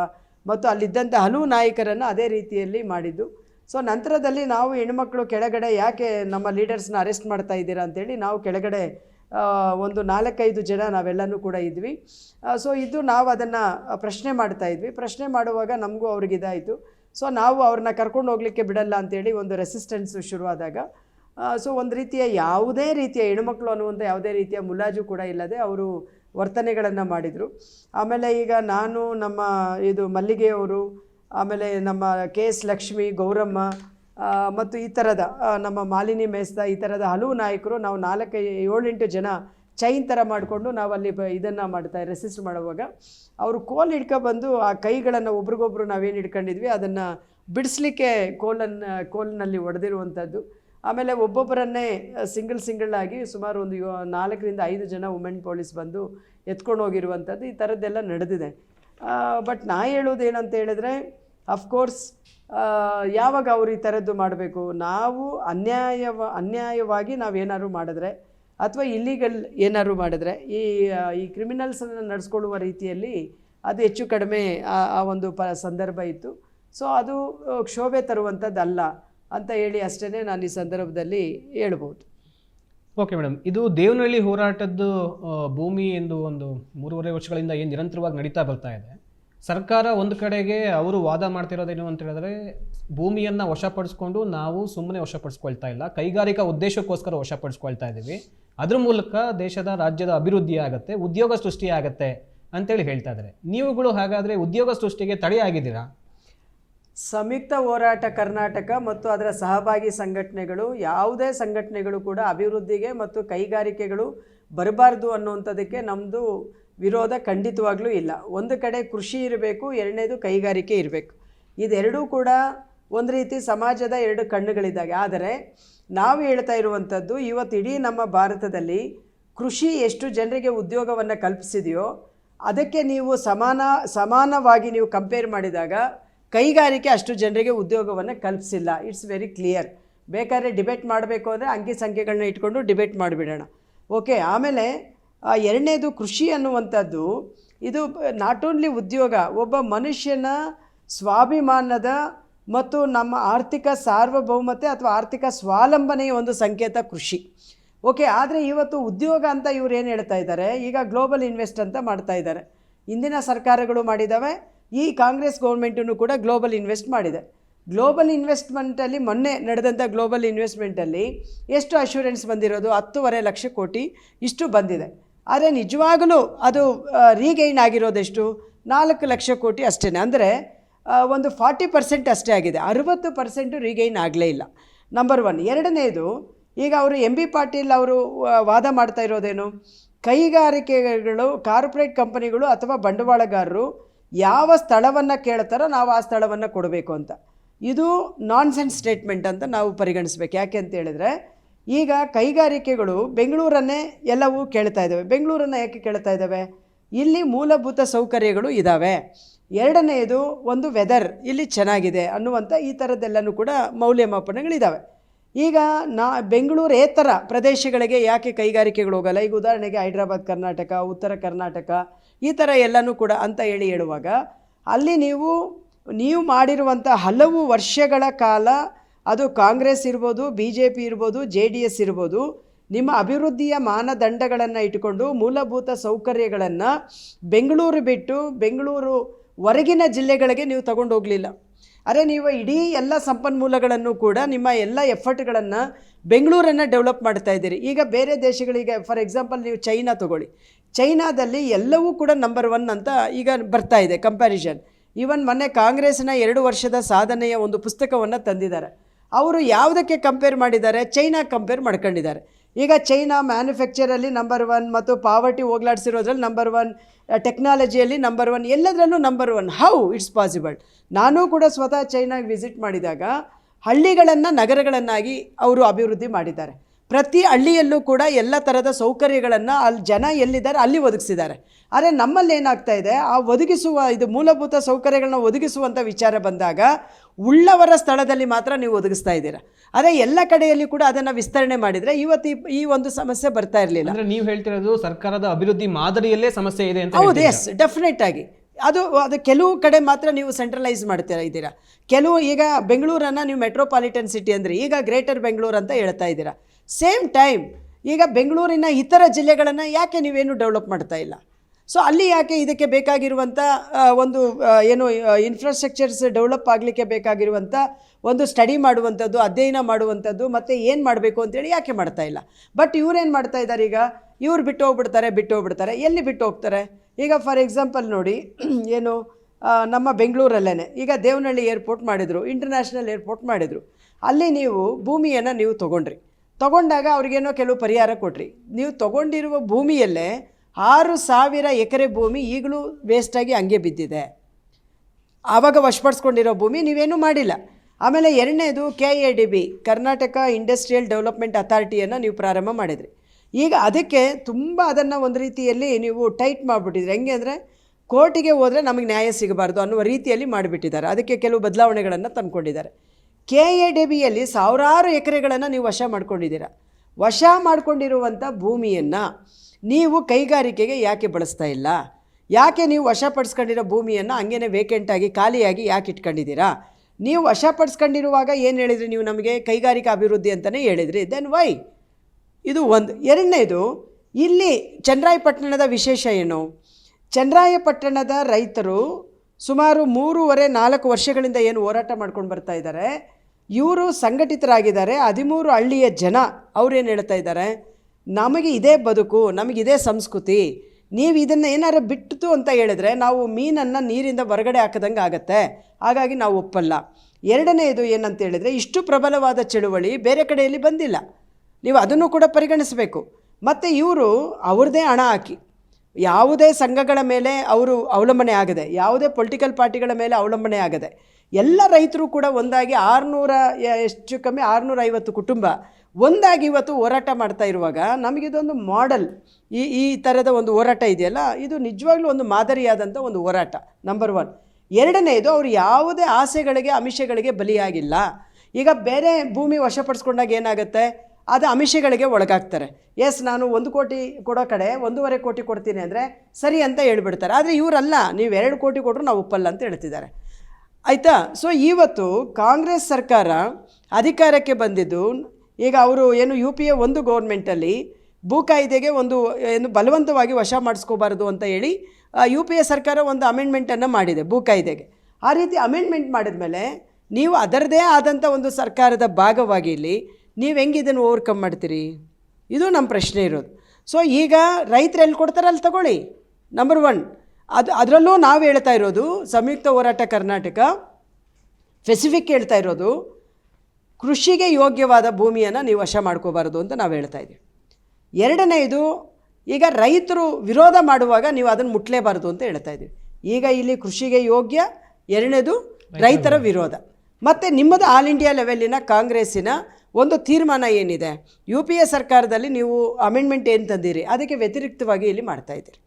ಮತ್ತು ಅಲ್ಲಿದ್ದಂಥ ಹಲವು ನಾಯಕರನ್ನು ಅದೇ ರೀತಿಯಲ್ಲಿ ಮಾಡಿದ್ದು. ಸೊ ನಂತರದಲ್ಲಿ ನಾವು ಹೆಣ್ಮಕ್ಳು ಕೆಳಗಡೆ ಯಾಕೆ ನಮ್ಮ ಲೀಡರ್ಸ್ನ ಅರೆಸ್ಟ್ ಮಾಡ್ತಾ ಇದ್ದೀರಾ ಅಂತೇಳಿ ನಾವು ಕೆಳಗಡೆ ಒಂದು ನಾಲ್ಕೈದು ಜನ ನಾವೆಲ್ಲನೂ ಕೂಡ ಇದ್ವಿ. ಸೊ ಇದು ನಾವು ಅದನ್ನು ಪ್ರಶ್ನೆ ಮಾಡ್ತಾ ಇದ್ವಿ. ಪ್ರಶ್ನೆ ಮಾಡುವಾಗ ನಮಗೂ ಅವ್ರಿಗೆ ಇದಾಯಿತು. ಸೊ ನಾವು ಅವ್ರನ್ನ ಕರ್ಕೊಂಡು ಹೋಗ್ಲಿಕ್ಕೆ ಬಿಡಲ್ಲ ಅಂತೇಳಿ ಒಂದು ರೆಸಿಸ್ಟೆನ್ಸು ಶುರುವಾದಾಗ ಸೊ ಒಂದು ರೀತಿಯ ಯಾವುದೇ ರೀತಿಯ ಹೆಣ್ಮಕ್ಳು ಅನ್ನುವಂಥ ಯಾವುದೇ ರೀತಿಯ ಮುಲಾಜು ಕೂಡ ಇಲ್ಲದೆ ಅವರು ವರ್ತನೆಗಳನ್ನು ಮಾಡಿದರು. ಆಮೇಲೆ ಈಗ ನಾನು ನಮ್ಮ ಇದು ಮಲ್ಲಿಗೆಯವರು, ಆಮೇಲೆ ನಮ್ಮ ಕೆ ಎಸ್ ಲಕ್ಷ್ಮಿ, ಗೌರಮ್ಮ ಮತ್ತು ಈ ಥರದ ನಮ್ಮ ಮಾಲಿನಿ ಮೇಸ್ತಾ ಈ ಥರದ ಹಲವು ನಾಯಕರು ನಾವು ನಾಲ್ಕು ಏಳೆಂಟು ಜನ ಚೈನ್ ಥರ ಮಾಡಿಕೊಂಡು ನಾವು ಅಲ್ಲಿ ಬ, ಇದನ್ನು ಮಾಡ್ತಾ ರೆಸಿಸ್ಟ್ ಮಾಡುವಾಗ ಅವರು ಕೋಲ್ ಹಿಡ್ಕೊಬಂದು ಆ ಕೈಗಳನ್ನು ಒಬ್ರಿಗೊಬ್ರು ನಾವೇನು ಹಿಡ್ಕೊಂಡಿದ್ವಿ, ಅದನ್ನು ಬಿಡಿಸ್ಲಿಕ್ಕೆ ಕೋಲನ್ನು, ಕೋಲ್ನಲ್ಲಿ ಒಡೆದಿರುವಂಥದ್ದು ಆಮೇಲೆ ಒಬ್ಬೊಬ್ಬರನ್ನೇ ಸಿಂಗಲ್ ಸಿಂಗಲ್ ಆಗಿ ಸುಮಾರು ಒಂದು ನಾಲ್ಕರಿಂದ ಐದು ಜನ ವುಮೆನ್ ಪೊಲೀಸ್ ಬಂದು ಎತ್ಕೊಂಡು ಹೋಗಿರುವಂಥದ್ದು ಈ ಥರದ್ದೆಲ್ಲ ನಡೆದಿದೆ. ಬಟ್ ನಾ ಹೇಳೋದು ಏನಂತ ಹೇಳಿದ್ರೆ ಅಫ್ಕೋರ್ಸ್ ಯಾವಾಗ ಅವರು ಈ ಥರದ್ದು ಮಾಡಬೇಕು? ನಾವು ಅನ್ಯಾಯವ, ಅನ್ಯಾಯವಾಗಿ ನಾವು ಏನಾದರೂ ಮಾಡಿದ್ರೆ, ಅಥವಾ ಇಲ್ಲಿಗಲ್ ಏನಾದ್ರು ಮಾಡಿದ್ರೆ, ಈ ಈ ಕ್ರಿಮಿನಲ್ಸನ್ನು ನಡೆಸ್ಕೊಳ್ಳುವ ರೀತಿಯಲ್ಲಿ ಅದು ಹೆಚ್ಚು ಕಡಿಮೆ ಆ ಒಂದು ಪ, ಸಂದರ್ಭ ಇತ್ತು. ಸೊ ಅದು ಕ್ಷೋಭೆ ತರುವಂಥದ್ದಲ್ಲ ಅಂತ ಹೇಳಿ ಅಷ್ಟೇ ನಾನು ಈ ಸಂದರ್ಭದಲ್ಲಿ ಹೇಳ್ಬೋದು. ಓಕೆ ಮೇಡಮ್ ಇದು ದೇವನಹಳ್ಳಿ ಹೋರಾಟದ್ದು ಭೂಮಿ ಎಂದು ಒಂದು ಮೂರುವರೆ ವರ್ಷಗಳಿಂದ ಏನು ನಿರಂತರವಾಗಿ ನಡೀತಾ ಬರ್ತಾ ಇದೆ. ಸರ್ಕಾರ ಒಂದು ಕಡೆಗೆ ಅವರು ವಾದ ಮಾಡ್ತಿರೋದೇನು ಅಂತ ಹೇಳಿದ್ರೆ, ಭೂಮಿಯನ್ನು ವಶಪಡಿಸ್ಕೊಂಡು ನಾವು ಸುಮ್ಮನೆ ವಶಪಡಿಸ್ಕೊಳ್ತಾ ಇಲ್ಲ. ಕೈಗಾರಿಕಾ ಉದ್ದೇಶಕ್ಕೋಸ್ಕರ ವಶಪಡಿಸ್ಕೊಳ್ತಾ ಇದ್ದೀವಿ ಅದ್ರ ಮೂಲಕ ದೇಶದ ರಾಜ್ಯದ ಅಭಿವೃದ್ಧಿ ಆಗುತ್ತೆ, ಉದ್ಯೋಗ ಸೃಷ್ಟಿ ಆಗುತ್ತೆ ಅಂತೇಳಿ ಹೇಳ್ತಾ ಇದ್ದಾರೆ. ನೀವುಗಳು ಹಾಗಾದರೆ ಉದ್ಯೋಗ ಸೃಷ್ಟಿಗೆ ತಡೆಯಾಗಿದ್ದೀರಾ ಸಂಯುಕ್ತ ಹೋರಾಟ ಕರ್ನಾಟಕ ಮತ್ತು ಅದರ ಸಹಭಾಗಿ ಸಂಘಟನೆಗಳು, ಯಾವುದೇ ಸಂಘಟನೆಗಳು ಕೂಡ ಅಭಿವೃದ್ಧಿಗೆ ಮತ್ತು ಕೈಗಾರಿಕೆಗಳು ಬರಬಾರ್ದು ಅನ್ನುವಂಥದ್ದಕ್ಕೆ ನಮ್ಮದು ವಿರೋಧ ಖಂಡಿತವಾಗ್ಲೂ ಇಲ್ಲ. ಒಂದು ಕಡೆ ಕೃಷಿ ಇರಬೇಕು, ಎರಡನೇದು ಕೈಗಾರಿಕೆ ಇರಬೇಕು. ಇದೆರಡೂ ಕೂಡ ಒಂದು ರೀತಿ ಸಮಾಜದ ಎರಡು ಕಣ್ಣುಗಳಿದ್ದಾಗ ಆದರೆ ನಾವು ಹೇಳ್ತಾ ಇರುವಂಥದ್ದು, ಇವತ್ತು ಇಡೀ ನಮ್ಮ ಭಾರತದಲ್ಲಿ ಕೃಷಿ ಎಷ್ಟು ಜನರಿಗೆ ಉದ್ಯೋಗವನ್ನು ಕಲ್ಪಿಸಿದೆಯೋ, ಅದಕ್ಕೆ ನೀವು ಸಮಾನ, ಸಮಾನವಾಗಿ ನೀವು ಕಂಪೇರ್ ಮಾಡಿದಾಗ ಕೈಗಾರಿಕೆ ಅಷ್ಟು ಜನರಿಗೆ ಉದ್ಯೋಗವನ್ನು ಕಲ್ಪಿಸಿಲ್ಲ. ಇಟ್ಸ್ ವೆರಿ ಕ್ಲಿಯರ್ ಬೇಕಾದ್ರೆ ಡಿಬೇಟ್ ಮಾಡಬೇಕು ಅಂದರೆ ಅಂಕಿ ಸಂಖ್ಯೆಗಳನ್ನ ಇಟ್ಕೊಂಡು ಡಿಬೇಟ್ ಮಾಡಿಬಿಡೋಣ. ಓಕೆ ಆಮೇಲೆ ಎರಡನೇದು ಕೃಷಿ ಅನ್ನುವಂಥದ್ದು, ಇದು ನಾಟ್ ಓನ್ಲಿ ಉದ್ಯೋಗ, ಒಬ್ಬ ಮನುಷ್ಯನ ಸ್ವಾಭಿಮಾನದ ಮತ್ತು ನಮ್ಮ ಆರ್ಥಿಕ ಸಾರ್ವಭೌಮತೆ ಅಥವಾ ಆರ್ಥಿಕ ಸ್ವಾವಲಂಬನೆಯ ಒಂದು ಸಂಕೇತ ಕೃಷಿ. ಓಕೆ ಆದರೆ ಇವತ್ತು ಉದ್ಯೋಗ ಅಂತ ಇವ್ರು ಏನು ಹೇಳ್ತಾ ಇದ್ದಾರೆ? ಈಗ ಗ್ಲೋಬಲ್ ಇನ್ವೆಸ್ಟ್ ಅಂತ ಮಾಡ್ತಾ ಇದ್ದಾರೆ. ಇಂದಿನ ಸರ್ಕಾರಗಳು ಮಾಡಿದ್ದಾವೆ ಈ ಕಾಂಗ್ರೆಸ್ ಗೌರ್ಮೆಂಟನ್ನು ಕೂಡ ಗ್ಲೋಬಲ್ ಇನ್ವೆಸ್ಟ್ ಮಾಡಿದೆ. ಗ್ಲೋಬಲ್ ಇನ್ವೆಸ್ಟ್ಮೆಂಟಲ್ಲಿ ಮೊನ್ನೆ ನಡೆದಂಥ ಗ್ಲೋಬಲ್ ಇನ್ವೆಸ್ಟ್ಮೆಂಟಲ್ಲಿ ಎಷ್ಟು ಅಶ್ಯೂರೆನ್ಸ್ ಬಂದಿರೋದು? ಹತ್ತೂವರೆ ಲಕ್ಷ ಕೋಟಿ ಇಷ್ಟು ಬಂದಿದೆ. ಆದರೆ ನಿಜವಾಗಲೂ ಅದು ರೀಗೈನ್ ಆಗಿರೋದೆಷ್ಟು? ನಾಲ್ಕು ಲಕ್ಷ ಕೋಟಿ ಅಷ್ಟೇ ಅಂದರೆ ಒಂದು ಫಾರ್ಟಿ ಪರ್ಸೆಂಟ್ ಅಷ್ಟೇ ಆಗಿದೆ. ಅರುವತ್ತು ಪರ್ಸೆಂಟು ರೀಗೈನ್ ಆಗಲೇ ಇಲ್ಲ. ನಂಬರ್ ಒನ್ ಎರಡನೇದು, ಈಗ ಅವರು ಎಂ ಬಿ ಪಾಟೀಲ್ ಅವರು ವಾದ ಮಾಡ್ತಾ ಇರೋದೇನು? ಕೈಗಾರಿಕೆಗಳು, ಕಾರ್ಪೊರೇಟ್ ಕಂಪನಿಗಳು ಅಥವಾ ಬಂಡವಾಳಗಾರರು ಯಾವ ಸ್ಥಳವನ್ನು ಕೇಳ್ತಾರೋ ನಾವು ಆ ಸ್ಥಳವನ್ನು ಕೊಡಬೇಕು ಅಂತ. ಇದು ನಾನ್ಸೆನ್ಸ್ ಸ್ಟೇಟ್ಮೆಂಟ್ ಅಂತ ನಾವು ಪರಿಗಣಿಸ್ಬೇಕು. ಯಾಕೆ ಅಂತ ಹೇಳಿದ್ರೆ ಈಗ ಕೈಗಾರಿಕೆಗಳು ಬೆಂಗಳೂರನ್ನೇ ಎಲ್ಲವೂ ಕೇಳ್ತಾ ಇದ್ದಾವೆ. ಬೆಂಗಳೂರನ್ನು ಯಾಕೆ ಕೇಳ್ತಾ ಇದ್ದಾವೆ? ಇಲ್ಲಿ ಮೂಲಭೂತ ಸೌಕರ್ಯಗಳು ಇದ್ದಾವೆ. ಎರಡನೆಯದು ಒಂದು ವೆದರ್ ಇಲ್ಲಿ ಚೆನ್ನಾಗಿದೆ ಅನ್ನುವಂಥ ಈ ಥರದ್ದೆಲ್ಲನೂ ಕೂಡ ಮೌಲ್ಯಮಾಪನಗಳಿದ್ದಾವೆ. ಈಗ ನಾ ಬೆಂಗಳೂರೇತರ ಪ್ರದೇಶಗಳಿಗೆ ಯಾಕೆ ಕೈಗಾರಿಕೆಗಳು ಹೋಗಲ್ಲ? ಈಗ ಉದಾಹರಣೆಗೆ ಹೈದ್ರಾಬಾದ್, ಕರ್ನಾಟಕ, ಉತ್ತರ ಕರ್ನಾಟಕ ಈ ಥರ ಎಲ್ಲನೂ ಕೂಡ ಅಂತ ಹೇಳಿ ಹೇಳುವಾಗ ಅಲ್ಲಿ ನೀವು ನೀವು ಮಾಡಿರುವಂಥ ಹಲವು ವರ್ಷಗಳ ಕಾಲ ಅದು ಕಾಂಗ್ರೆಸ್ ಇರ್ಬೋದು ಬಿ ಜೆ ಪಿ ಇರ್ಬೋದು, ಜೆ ಡಿ ಎಸ್ ಇರ್ಬೋದು, ನಿಮ್ಮ ಅಭಿವೃದ್ಧಿಯ ಮಾನದಂಡಗಳನ್ನು ಇಟ್ಟುಕೊಂಡು ಮೂಲಭೂತ ಸೌಕರ್ಯಗಳನ್ನು ಬೆಂಗಳೂರು ಬಿಟ್ಟು ಬೆಂಗಳೂರು ಹೊರಗಿನ ಜಿಲ್ಲೆಗಳಿಗೆ ನೀವು ತಗೊಂಡೋಗಲಿಲ್ಲ ಅರೆ ನೀವು ಇಡೀ ಎಲ್ಲ ಸಂಪನ್ಮೂಲಗಳನ್ನು ಕೂಡ ನಿಮ್ಮ ಎಲ್ಲ ಎಫರ್ಟ್ಗಳನ್ನು ಬೆಂಗಳೂರನ್ನು ಡೆವಲಪ್ ಮಾಡ್ತಾ ಇದ್ದೀರಿ. ಈಗ ಬೇರೆ ದೇಶಗಳಿಗೆ, ಫಾರ್ ಎಕ್ಸಾಂಪಲ್ ನೀವು ಚೈನಾ ತಗೊಳ್ಳಿ. ಚೈನಾದಲ್ಲಿ ಎಲ್ಲವೂ ಕೂಡ ನಂಬರ್ ಒನ್ ಅಂತ ಈಗ ಬರ್ತಾ ಇದೆ ಕಂಪ್ಯಾರಿಸನ್ ಈವನ್ ಮೊನ್ನೆ ಕಾಂಗ್ರೆಸ್ನ ಎರಡು ವರ್ಷದ ಸಾಧನೆಯ ಒಂದು ಪುಸ್ತಕವನ್ನು ತಂದಿದ್ದಾರೆ. ಅವರು ಯಾವುದಕ್ಕೆ ಕಂಪೇರ್ ಮಾಡಿದ್ದಾರೆ? ಚೈನಾ ಕಂಪೇರ್ ಮಾಡ್ಕೊಂಡಿದ್ದಾರೆ. ಈಗ ಚೈನಾ ಮ್ಯಾನುಫ್ಯಾಕ್ಚರಲ್ಲಿ ನಂಬರ್ ಒನ್ ಮತ್ತು ಪಾವರ್ಟಿ ಹೋಗ್ಲಾಡ್ಸಿರೋದ್ರಲ್ಲಿ ನಂಬರ್ ಒನ್ ಟೆಕ್ನಾಲಜಿಯಲ್ಲಿ ನಂಬರ್ ಒನ್ ಎಲ್ಲದರಲ್ಲೂ number one how it's possible ನಾನು ಕೂಡ ಸ್ವತಃ ಚೈನಾಗೆ ವಿಸಿಟ್ ಮಾಡಿದಾಗ ಹಳ್ಳಿಗಳನ್ನು, ನಗರಗಳನ್ನಾಗಿ ಅವರು ಅಭಿವೃದ್ಧಿ ಮಾಡಿದ್ದಾರೆ. ಪ್ರತಿ ಹಳ್ಳಿಯಲ್ಲೂ ಕೂಡ ಎಲ್ಲ ಥರದ ಸೌಕರ್ಯಗಳನ್ನು ಅಲ್ಲಿ ಜನ ಎಲ್ಲಿದ್ದಾರೆ? ಅಲ್ಲಿ ಒದಗಿಸಿದ್ದಾರೆ. ಆದರೆ ನಮ್ಮಲ್ಲಿ ಏನಾಗ್ತಾ ಇದೆ? ಆ ಒದಗಿಸುವ, ಇದು ಮೂಲಭೂತ ಸೌಕರ್ಯಗಳನ್ನ ಒದಗಿಸುವಂಥ ವಿಚಾರ ಬಂದಾಗ ಉಳ್ಳವರ ಸ್ಥಳದಲ್ಲಿ ಮಾತ್ರ ನೀವು ಒದಗಿಸ್ತಾ ಇದ್ದೀರಾ? ಅದೇ ಎಲ್ಲ ಕಡೆಯಲ್ಲಿ ಕೂಡ ಅದನ್ನು ವಿಸ್ತರಣೆ ಮಾಡಿದರೆ ಇವತ್ತು ಈ- ಒಂದು ಸಮಸ್ಯೆ ಬರ್ತಾ ಇರಲಿಲ್ಲ. ಅಂದರೆ ನೀವು ಹೇಳ್ತಿರೋದು ಸರ್ಕಾರದ ಅಭಿವೃದ್ಧಿ ಮಾದರಿಯಲ್ಲೇ ಸಮಸ್ಯೆ ಇದೆ ಅಂತ ಹೌದು ಎಸ್ ಡೆಫಿನೆಟ್ ಆಗಿ ಅದು ಅದು ಕೆಲವು ಕಡೆ ಮಾತ್ರ ನೀವು ಸೆಂಟ್ರಲೈಸ್ ಮಾಡ್ತೀರಾ ಇದ್ದೀರಾ. ಕೆಲವು ಈಗ ಬೆಂಗಳೂರನ್ನು ನೀವು ಮೆಟ್ರೋಪಾಲಿಟನ್ ಸಿಟಿ ಅಂದರೆ ಈಗ ಗ್ರೇಟರ್ ಬೆಂಗಳೂರು ಅಂತ ಹೇಳ್ತಾ ಇದ್ದೀರಾ. ಸೇಮ್ ಟೈಮ್ ಈಗ ಬೆಂಗಳೂರಿನ ಇತರ ಜಿಲ್ಲೆಗಳನ್ನು ಯಾಕೆ ನೀವೇನು ಡೆವಲಪ್ ಮಾಡ್ತಾ ಇಲ್ಲ? ಸೊ ಅಲ್ಲಿ ಯಾಕೆ ಇದಕ್ಕೆ ಬೇಕಾಗಿರುವಂಥ ಒಂದು ಏನು ಇನ್ಫ್ರಾಸ್ಟ್ರಕ್ಚರ್ಸ್ ಡೆವಲಪ್ ಆಗಲಿಕ್ಕೆ ಬೇಕಾಗಿರುವಂಥ ಒಂದು ಸ್ಟಡಿ ಮಾಡುವಂಥದ್ದು, ಅಧ್ಯಯನ ಮಾಡುವಂಥದ್ದು, ಮತ್ತು ಏನು ಮಾಡಬೇಕು ಅಂತೇಳಿ ಯಾಕೆ ಮಾಡ್ತಾ ಇಲ್ಲ? ಬಟ್ ಇವ್ರೇನು ಮಾಡ್ತಾ ಇದ್ದಾರೆ ಈಗ? ಇವ್ರು ಬಿಟ್ಟು ಹೋಗ್ಬಿಡ್ತಾರೆ ಬಿಟ್ಟು ಹೋಗ್ಬಿಡ್ತಾರೆ. ಎಲ್ಲಿ ಬಿಟ್ಟು ಹೋಗ್ತಾರೆ? ಈಗ ಫಾರ್ ಎಕ್ಸಾಂಪಲ್ ನೋಡಿ, ಏನು ನಮ್ಮ ಬೆಂಗಳೂರಲ್ಲೇ ಈಗ ದೇವನಹಳ್ಳಿ ಏರ್ಪೋರ್ಟ್ ಮಾಡಿದರು ಇಂಟರ್ನ್ಯಾಷನಲ್ ಏರ್ಪೋರ್ಟ್ ಮಾಡಿದರು. ಅಲ್ಲಿ ನೀವು ಭೂಮಿಯನ್ನು ನೀವು ತೊಗೊಂಡ್ರಿ. ತೊಗೊಂಡಾಗ ಅವ್ರಿಗೇನೋ ಕೆಲವು ಪರಿಹಾರ ಕೊಟ್ರಿ. ನೀವು ತೊಗೊಂಡಿರುವ ಭೂಮಿಯಲ್ಲೇ ಆರು ಸಾವಿರ ಎಕರೆ ಭೂಮಿ ಈಗಲೂ ವೇಸ್ಟಾಗಿ ಹಂಗೆ ಬಿದ್ದಿದೆ. ಆವಾಗ ವಶಪಡಿಸ್ಕೊಂಡಿರೋ ಭೂಮಿ ನೀವೇನೂ ಮಾಡಿಲ್ಲ. ಆಮೇಲೆ ಎರಡನೇದು K A D B Karnataka industrial development ಅಥಾರಿಟಿಯನ್ನು ನೀವು ಪ್ರಾರಂಭ ಮಾಡಿದ್ರಿ. ಈಗ ಅದಕ್ಕೆ ತುಂಬ ಅದನ್ನು ಒಂದು ರೀತಿಯಲ್ಲಿ ನೀವು ಟೈಟ್ ಮಾಡಿಬಿಟ್ಟಿದ್ರಿ. ಹೆಂಗೆ ಅಂದರೆ ಕೋರ್ಟಿಗೆ ಹೋದರೆ ನಮಗೆ ನ್ಯಾಯ ಸಿಗಬಾರ್ದು ಅನ್ನುವ ರೀತಿಯಲ್ಲಿ ಮಾಡಿಬಿಟ್ಟಿದ್ದಾರೆ. ಅದಕ್ಕೆ ಕೆಲವು ಬದಲಾವಣೆಗಳನ್ನು ತಂದ್ಕೊಂಡಿದ್ದಾರೆ. ಕೆ ಎ ಡಿ ಬಿಯಲ್ಲಿ ಸಾವಿರಾರು ಎಕರೆಗಳನ್ನು ನೀವು ವಶ ಮಾಡ್ಕೊಂಡಿದ್ದೀರ. ವಶ ಮಾಡಿಕೊಂಡಿರುವಂಥ ಭೂಮಿಯನ್ನು ನೀವು ಕೈಗಾರಿಕೆಗೆ ಯಾಕೆ ಬಳಸ್ತಾ ಇಲ್ಲ? ಯಾಕೆ ನೀವು ವಶಪಡಿಸ್ಕೊಂಡಿರೋ ಭೂಮಿಯನ್ನು ಹಂಗೇನೆ ವೇಕೆಂಟಾಗಿ ಖಾಲಿಯಾಗಿ ಯಾಕೆ ಇಟ್ಕೊಂಡಿದ್ದೀರಾ? ನೀವು ವಶಪಡಿಸ್ಕೊಂಡಿರುವಾಗ ಏನು ಹೇಳಿದ್ರಿ ನೀವು ನಮಗೆ? ಕೈಗಾರಿಕಾ ಅಭಿವೃದ್ಧಿ ಅಂತಲೇ ಹೇಳಿದ್ರಿ. ದೆನ್ ವೈ ಇದು ಒಂದು. ಎರಡನೇದು, ಇಲ್ಲಿ ಚಂದ್ರಾಯಪಟ್ಟಣದ ವಿಶೇಷ ಏನು? ಚಂದ್ರಾಯಪಟ್ಟಣದ ರೈತರು ಸುಮಾರು ಮೂರುವರೆ ನಾಲ್ಕು ವರ್ಷಗಳಿಂದ ಏನು ಹೋರಾಟ ಮಾಡ್ಕೊಂಡು ಬರ್ತಾ ಇದ್ದಾರೆ. ಇವರು ಸಂಘಟಿತರಾಗಿದ್ದಾರೆ. ಹದಿಮೂರು ಹಳ್ಳಿಯ ಜನ ಅವ್ರೇನು ಹೇಳ್ತಾ ಇದ್ದಾರೆ? ನಮಗೆ ಇದೇ ಬದುಕು, ನಮಗೆ ಇದೇ ಸಂಸ್ಕೃತಿ, ನೀವು ಇದನ್ನು ಏನಾರು ಬಿಟ್ಟಿತು ಅಂತ ಹೇಳಿದ್ರೆ ನಾವು ಮೀನನ್ನು ನೀರಿಂದ ಹೊರಗಡೆ ಹಾಕದಂಗೆ ಆಗತ್ತೆ. ಹಾಗಾಗಿ ನಾವು ಒಪ್ಪಲ್ಲ. ಎರಡನೆಯದು ಏನಂತ ಹೇಳಿದರೆ ಇಷ್ಟು ಪ್ರಬಲವಾದ ಚಳುವಳಿ ಬೇರೆ ಕಡೆಯಲ್ಲಿ ಬಂದಿಲ್ಲ. ನೀವು ಅದನ್ನು ಕೂಡ ಪರಿಗಣಿಸಬೇಕು. ಮತ್ತು ಇವರು ಅವ್ರದ್ದೇ ಹಣ ಹಾಕಿ, ಯಾವುದೇ ಸಂಘಗಳ ಮೇಲೆ ಅವರು ಅವಲಂಬನೆ ಆಗದೆ, ಯಾವುದೇ ಪೊಲಿಟಿಕಲ್ ಪಾರ್ಟಿಗಳ ಮೇಲೆ ಅವಲಂಬನೆ ಆಗದೆ, ಎಲ್ಲ ರೈತರು ಕೂಡ ಒಂದಾಗಿ ಆರುನೂರ ಎಷ್ಟು ಕಮ್ಮಿ ಆರುನೂರ ಐವತ್ತು ಕುಟುಂಬ ಒಂದಾಗಿ ಇವತ್ತು ಹೋರಾಟ ಮಾಡ್ತಾ ಇರುವಾಗ ನಮಗಿದೊಂದು ಮಾಡೆಲ್ ಈ ಈ ಥರದ ಒಂದು ಹೋರಾಟ ಇದೆಯಲ್ಲ, ಇದು ನಿಜವಾಗ್ಲೂ ಒಂದು ಮಾದರಿಯಾದಂಥ ಒಂದು ಹೋರಾಟ. ನಂಬರ್ ಒನ್ ಎರಡನೇದು, ಅವರು ಯಾವುದೇ ಆಸೆಗಳಿಗೆ, ಅಮಿಷಗಳಿಗೆ ಬಲಿಯಾಗಿಲ್ಲ. ಈಗ ಬೇರೆ ಭೂಮಿ ವಶಪಡಿಸ್ಕೊಂಡಾಗ ಏನಾಗುತ್ತೆ? ಅದು ಅಮಿಷಗಳಿಗೆ ಒಳಗಾಗ್ತಾರೆ. ಎಸ್ ನಾನು ಒಂದು ಕೋಟಿ ಕೊಡೋ ಕಡೆ ಒಂದೂವರೆ ಕೋಟಿ ಕೊಡ್ತೀನಿ ಅಂದರೆ ಸರಿ ಅಂತ ಹೇಳ್ಬಿಡ್ತಾರೆ. ಆದರೆ ಇವರಲ್ಲ, ನೀವು ಎರಡು ಕೋಟಿ ಕೊಟ್ಟರು ನಾವು ಒಪ್ಪಲ್ಲ ಅಂತ ಹೇಳ್ತಿದ್ದಾರೆ. ಆಯಿತಾ? ಸೊ ಇವತ್ತು ಕಾಂಗ್ರೆಸ್ ಸರ್ಕಾರ ಅಧಿಕಾರಕ್ಕೆ ಬಂದಿದ್ದು ಈಗ ಅವರು ಏನು ಯು ಪಿ ಎ ಒಂದು ಗೌರ್ಮೆಂಟಲ್ಲಿ ಭೂ ಕಾಯ್ದೆಗೆ ಒಂದು, ಏನು ಬಲವಂತವಾಗಿ ವಶ ಮಾಡಿಸ್ಕೋಬಾರ್ದು ಅಂತ ಹೇಳಿ ಯು ಪಿ ಎ ಸರ್ಕಾರ ಒಂದು ಅಮೆಂಡ್ಮೆಂಟನ್ನು ಮಾಡಿದೆ ಭೂ ಕಾಯ್ದೆಗೆ. ಆ ರೀತಿ ಅಮೆಂಡ್ಮೆಂಟ್ ಮಾಡಿದ ಮೇಲೆ ನೀವು ಅದರದೇ ಆದಂಥ ಒಂದು ಸರ್ಕಾರದ ಭಾಗವಾಗಿ ಇಲ್ಲಿ ನೀವು ಹೆಂಗೆ ಇದನ್ನು ಓವರ್ಕಮ್ ಮಾಡ್ತೀರಿ? ಇದು ನಮ್ಮ ಪ್ರಶ್ನೆ ಇರೋದು. ಸೊ ಈಗ ರೈತರು ಎಲ್ಲಿ ಕೊಡ್ತಾರೆ ಅಲ್ಲಿ ತಗೊಳ್ಳಿ. ನಂಬರ್ ಒನ್ ಅದು, ಅದರಲ್ಲೂ ನಾವು ಹೇಳ್ತಾ ಇರೋದು, ಸಂಯುಕ್ತ ಹೋರಾಟ ಕರ್ನಾಟಕ ಸ್ಪೆಸಿಫಿಕ್ ಹೇಳ್ತಾ ಇರೋದು ಕೃಷಿಗೆ ಯೋಗ್ಯವಾದ ಭೂಮಿಯನ್ನು ನೀವು ವಶ ಮಾಡ್ಕೋಬಾರದು ಅಂತ ನಾವು ಹೇಳ್ತಾ ಇದ್ದೀವಿ ಎರಡನೆಯದು ಈಗ ರೈತರು ವಿರೋಧ ಮಾಡುವಾಗ ನೀವು ಅದನ್ನು ಮುಟ್ಲೇಬಾರದು ಅಂತ ಹೇಳ್ತಾ ಇದ್ದೀವಿ ಈಗ ಇಲ್ಲಿ ಕೃಷಿಗೆ ಯೋಗ್ಯ ಎರಡನೇದು ರೈತರ ವಿರೋಧ. ಮತ್ತು ನಿಮ್ಮದು ಆಲ್ ಇಂಡಿಯಾ ಲೆವೆಲ್ಲಿನ ಕಾಂಗ್ರೆಸ್ಸಿನ ಒಂದು ತೀರ್ಮಾನ ಏನಿದೆ? ಯು ಪಿ ಎ ಸರ್ಕಾರದಲ್ಲಿ ನೀವು ಅಮೆಂಡ್ಮೆಂಟ್ ಏನು ತಂದಿರಿ? ಅದಕ್ಕೆ ವ್ಯತಿರಿಕ್ತವಾಗಿ ಇಲ್ಲಿ ಮಾಡ್ತಾ ಇದ್ದೀರಿ.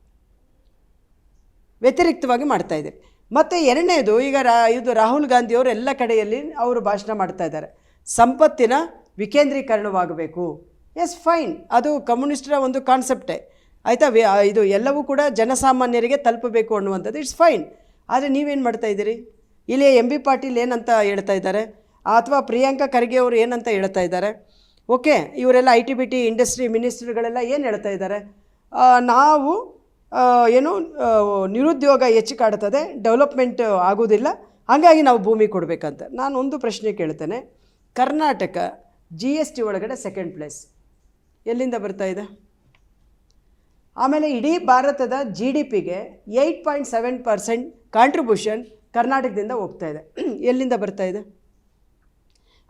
ವ್ಯತಿರಿಕ್ತವಾಗಿ ಮಾಡ್ತಾ ಇದ್ದೀರಿ. ಮತ್ತು ಎರಡನೇದು ಈಗ ರಾ ಇದು ರಾಹುಲ್ ಗಾಂಧಿಯವರು ಎಲ್ಲ ಕಡೆಯಲ್ಲಿ ಅವರು ಭಾಷಣ ಮಾಡ್ತಾ ಇದ್ದಾರೆ. ಸಂಪತ್ತಿನ ವಿಕೇಂದ್ರೀಕರಣವಾಗಬೇಕು. ಎಸ್ ಫೈನ್ ಅದು ಕಮ್ಯುನಿಸ್ಟರ ಒಂದು ಕಾನ್ಸೆಪ್ಟೇ. ಆಯಿತಾ? ಇದು ಎಲ್ಲವೂ ಕೂಡ ಜನಸಾಮಾನ್ಯರಿಗೆ ತಲುಪಬೇಕು ಅನ್ನುವಂಥದ್ದು. ಇಟ್ಸ್ ಫೈನ್ ಆದರೆ ನೀವೇನು ಮಾಡ್ತಾ ಇದ್ದೀರಿ? ಇಲ್ಲಿ ಎಂ ಬಿ ಪಾಟೀಲ್ ಏನಂತ ಹೇಳ್ತಾ ಇದ್ದಾರೆ? ಅಥವಾ ಪ್ರಿಯಾಂಕಾ ಖರ್ಗೆ ಅವರು ಏನಂತ ಹೇಳ್ತಾ ಇದ್ದಾರೆ? ಓಕೆ, ಇವರೆಲ್ಲ I T B T industry ಮಿನಿಸ್ಟ್ರಿಗಳೆಲ್ಲ ಏನು ಹೇಳ್ತಾ ಇದ್ದಾರೆ? ನಾವು ಏನು ನಿರುದ್ಯೋಗ ಹೆಚ್ಚು ಕಾಡ್ತದೆ ಡೆವಲಪ್ಮೆಂಟ್ ಆಗೋದಿಲ್ಲ ಹಾಗಾಗಿ ನಾವು ಭೂಮಿ ಕೊಡಬೇಕಂತ. ನಾನು ಒಂದು ಪ್ರಶ್ನೆ ಕೇಳ್ತೇನೆ. ಕರ್ನಾಟಕ ಜಿ ಎಸ್ ಟಿ ಒಳಗಡೆ ಸೆಕೆಂಡ್ ಪ್ಲೇಸ್ ಎಲ್ಲಿಂದ ಬರ್ತಾ ಇದೆ? ಆಮೇಲೆ ಇಡೀ ಭಾರತದ ಜಿ ಡಿ ಪಿಗೆ eight point seven percent contribution ಕರ್ನಾಟಕದಿಂದ ಹೋಗ್ತಾ ಇದೆ. ಎಲ್ಲಿಂದ ಬರ್ತಾ ಇದೆ?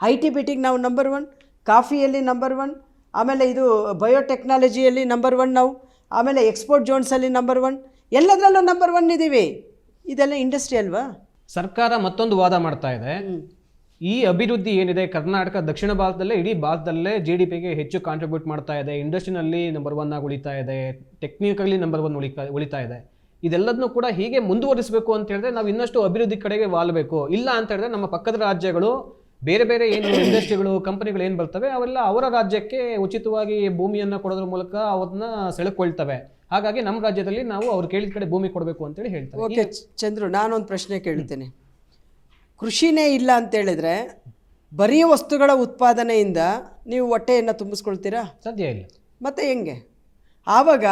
ಐ ಟಿ ಬಿಟಿಗೆ ನಾವು ನಂಬರ್ ಒನ್ ಕಾಫಿಯಲ್ಲಿ ನಂಬರ್ ಒನ್ ಆಮೇಲೆ ಇದು ಬಯೋಟೆಕ್ನಾಲಜಿಯಲ್ಲಿ ನಂಬರ್ ಒನ್ ನಾವು ಆಮೇಲೆ ಎಕ್ಸ್ಪೋರ್ಟ್ ಜೋನ್ಸಲ್ಲಿ ನಂಬರ್ ಒನ್ ಎಲ್ಲದರಲ್ಲೂ ನಂಬರ್ ಒನ್ ಇದ್ದೀವಿ. ಇದೆಲ್ಲ ಇಂಡಸ್ಟ್ರಿ ಅಲ್ವಾ? ಸರ್ಕಾರ ಮತ್ತೊಂದು ವಾದ ಮಾಡ್ತಾ ಇದೆ. ಈ ಅಭಿವೃದ್ಧಿ ಏನಿದೆ, ಕರ್ನಾಟಕ ದಕ್ಷಿಣ ಭಾರತದಲ್ಲೇ, ಇಡೀ ಭಾರತದಲ್ಲೇ ಜಿ ಡಿ ಪಿಗೆ ಹೆಚ್ಚು ಕಾಂಟ್ರಿಬ್ಯೂಟ್ ಮಾಡ್ತಾ ಇದೆ. ಇಂಡಸ್ಟ್ರಿನಲ್ಲಿ ನಂಬರ್ ಒನ್ ಆಗಿ ಉಳಿತಾ ಇದೆ. ಟೆಕ್ನಿಕಲಿ ನಂಬರ್ ಒನ್ ಉಳಿತಾ ಉಳಿತಾ ಇದೆ. ಇದೆಲ್ಲದನ್ನು ಕೂಡ ಹೀಗೆ ಮುಂದುವರಿಸಬೇಕು ಅಂತ ಹೇಳಿದ್ರೆ ನಾವು ಇನ್ನಷ್ಟು ಅಭಿವೃದ್ಧಿ ಕಡೆಗೆ ವಾಲಬೇಕು. ಇಲ್ಲ ಅಂತ ಹೇಳಿದ್ರೆ ನಮ್ಮ ಪಕ್ಕದ ರಾಜ್ಯಗಳು, ಬೇರೆ ಬೇರೆ ಏನು ಇಂಡಸ್ಟ್ರಿಗಳು ಕಂಪನಿಗಳು ಏನು ಬರ್ತವೆ, ಅವೆಲ್ಲ ಅವರ ರಾಜ್ಯಕ್ಕೆ ಉಚಿತವಾಗಿ ಭೂಮಿಯನ್ನು ಕೊಡೋದ್ರ ಮೂಲಕ ಅವ್ರನ್ನ ಸೆಳೆಕೊಳ್ತವೆ ಹಾಗಾಗಿ ನಮ್ಮ ರಾಜ್ಯದಲ್ಲಿ ನಾವು ಅವ್ರು ಕೇಳಿದ ಕಡೆ ಭೂಮಿ ಕೊಡಬೇಕು ಅಂತೇಳಿ ಹೇಳ್ತಾರೆ. ಓಕೆ ಚಂದ್ರು, ನಾನೊಂದು ಪ್ರಶ್ನೆ ಕೇಳ್ತೀನಿ. ಕೃಷಿನೇ ಇಲ್ಲ ಅಂತೇಳಿದರೆ ಬರೀ ವಸ್ತುಗಳ ಉತ್ಪಾದನೆಯಿಂದ ನೀವು ಹೊಟ್ಟೆಯನ್ನು ತುಂಬಿಸ್ಕೊಳ್ತೀರಾ? ಸಾಧ್ಯ ಇಲ್ಲ. ಮತ್ತು ಹೆಂಗೆ? ಆವಾಗ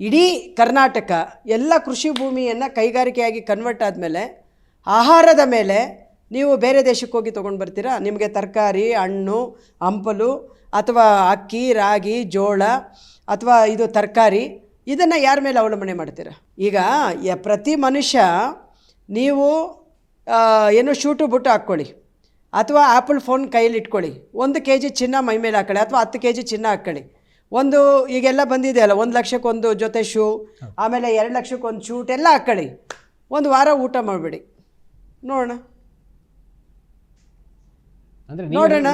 ಇಡೀ ಕರ್ನಾಟಕ ಎಲ್ಲ ಕೃಷಿ ಭೂಮಿಯನ್ನು ಕೈಗಾರಿಕೆಯಾಗಿ ಕನ್ವರ್ಟ್ ಆದಮೇಲೆ ಆಹಾರದ ಮೇಲೆ ನೀವು ಬೇರೆ ದೇಶಕ್ಕೆ ಹೋಗಿ ತೊಗೊಂಡು ಬರ್ತೀರಾ? ನಿಮಗೆ ತರಕಾರಿ ಹಣ್ಣು ಹಂಪಲು ಅಥವಾ ಅಕ್ಕಿ ರಾಗಿ ಜೋಳ ಅಥವಾ ಇದು ತರಕಾರಿ ಇದನ್ನು ಯಾರ ಮೇಲೆ ಅವಲಂಬನೆ ಮಾಡ್ತೀರಾ? ಈಗ ಯ- ಪ್ರತಿ ಮನುಷ್ಯ ನೀವು ಏನೋ ಶೂಟು ಬುಟ್ಟು ಹಾಕ್ಕೊಳ್ಳಿ. ಅಥವಾ ಆ್ಯಪಲ್ ಫೋನ್ ಕೈಯಲ್ಲಿ ಇಟ್ಕೊಳ್ಳಿ. ಒಂದು ಕೆ ಜಿ ಚಿನ್ನ ಮೈ ಮೇಲೆ ಹಾಕೊಳ್ಳಿ ಅಥವಾ ಹತ್ತು ಕೆ ಜಿ ಚಿನ್ನ ಹಾಕ್ಕೊಳ್ಳಿ. ಒಂದು ಈಗೆಲ್ಲ ಬಂದಿದೆ ಅಲ್ಲ ಒಂದು ಲಕ್ಷಕ್ಕೊಂದು ಜೊತೆ ಶೂ ಆಮೇಲೆ ಎರಡು ಲಕ್ಷಕ್ಕೊಂದು ಶೂಟ್ ಎಲ್ಲ ಹಾಕ್ಕೊಳ್ಳಿ. ಒಂದು ವಾರ ಊಟ ಮಾಡಬೇಡಿ. ನೋಡೋಣ. ನೋಡೋಣ.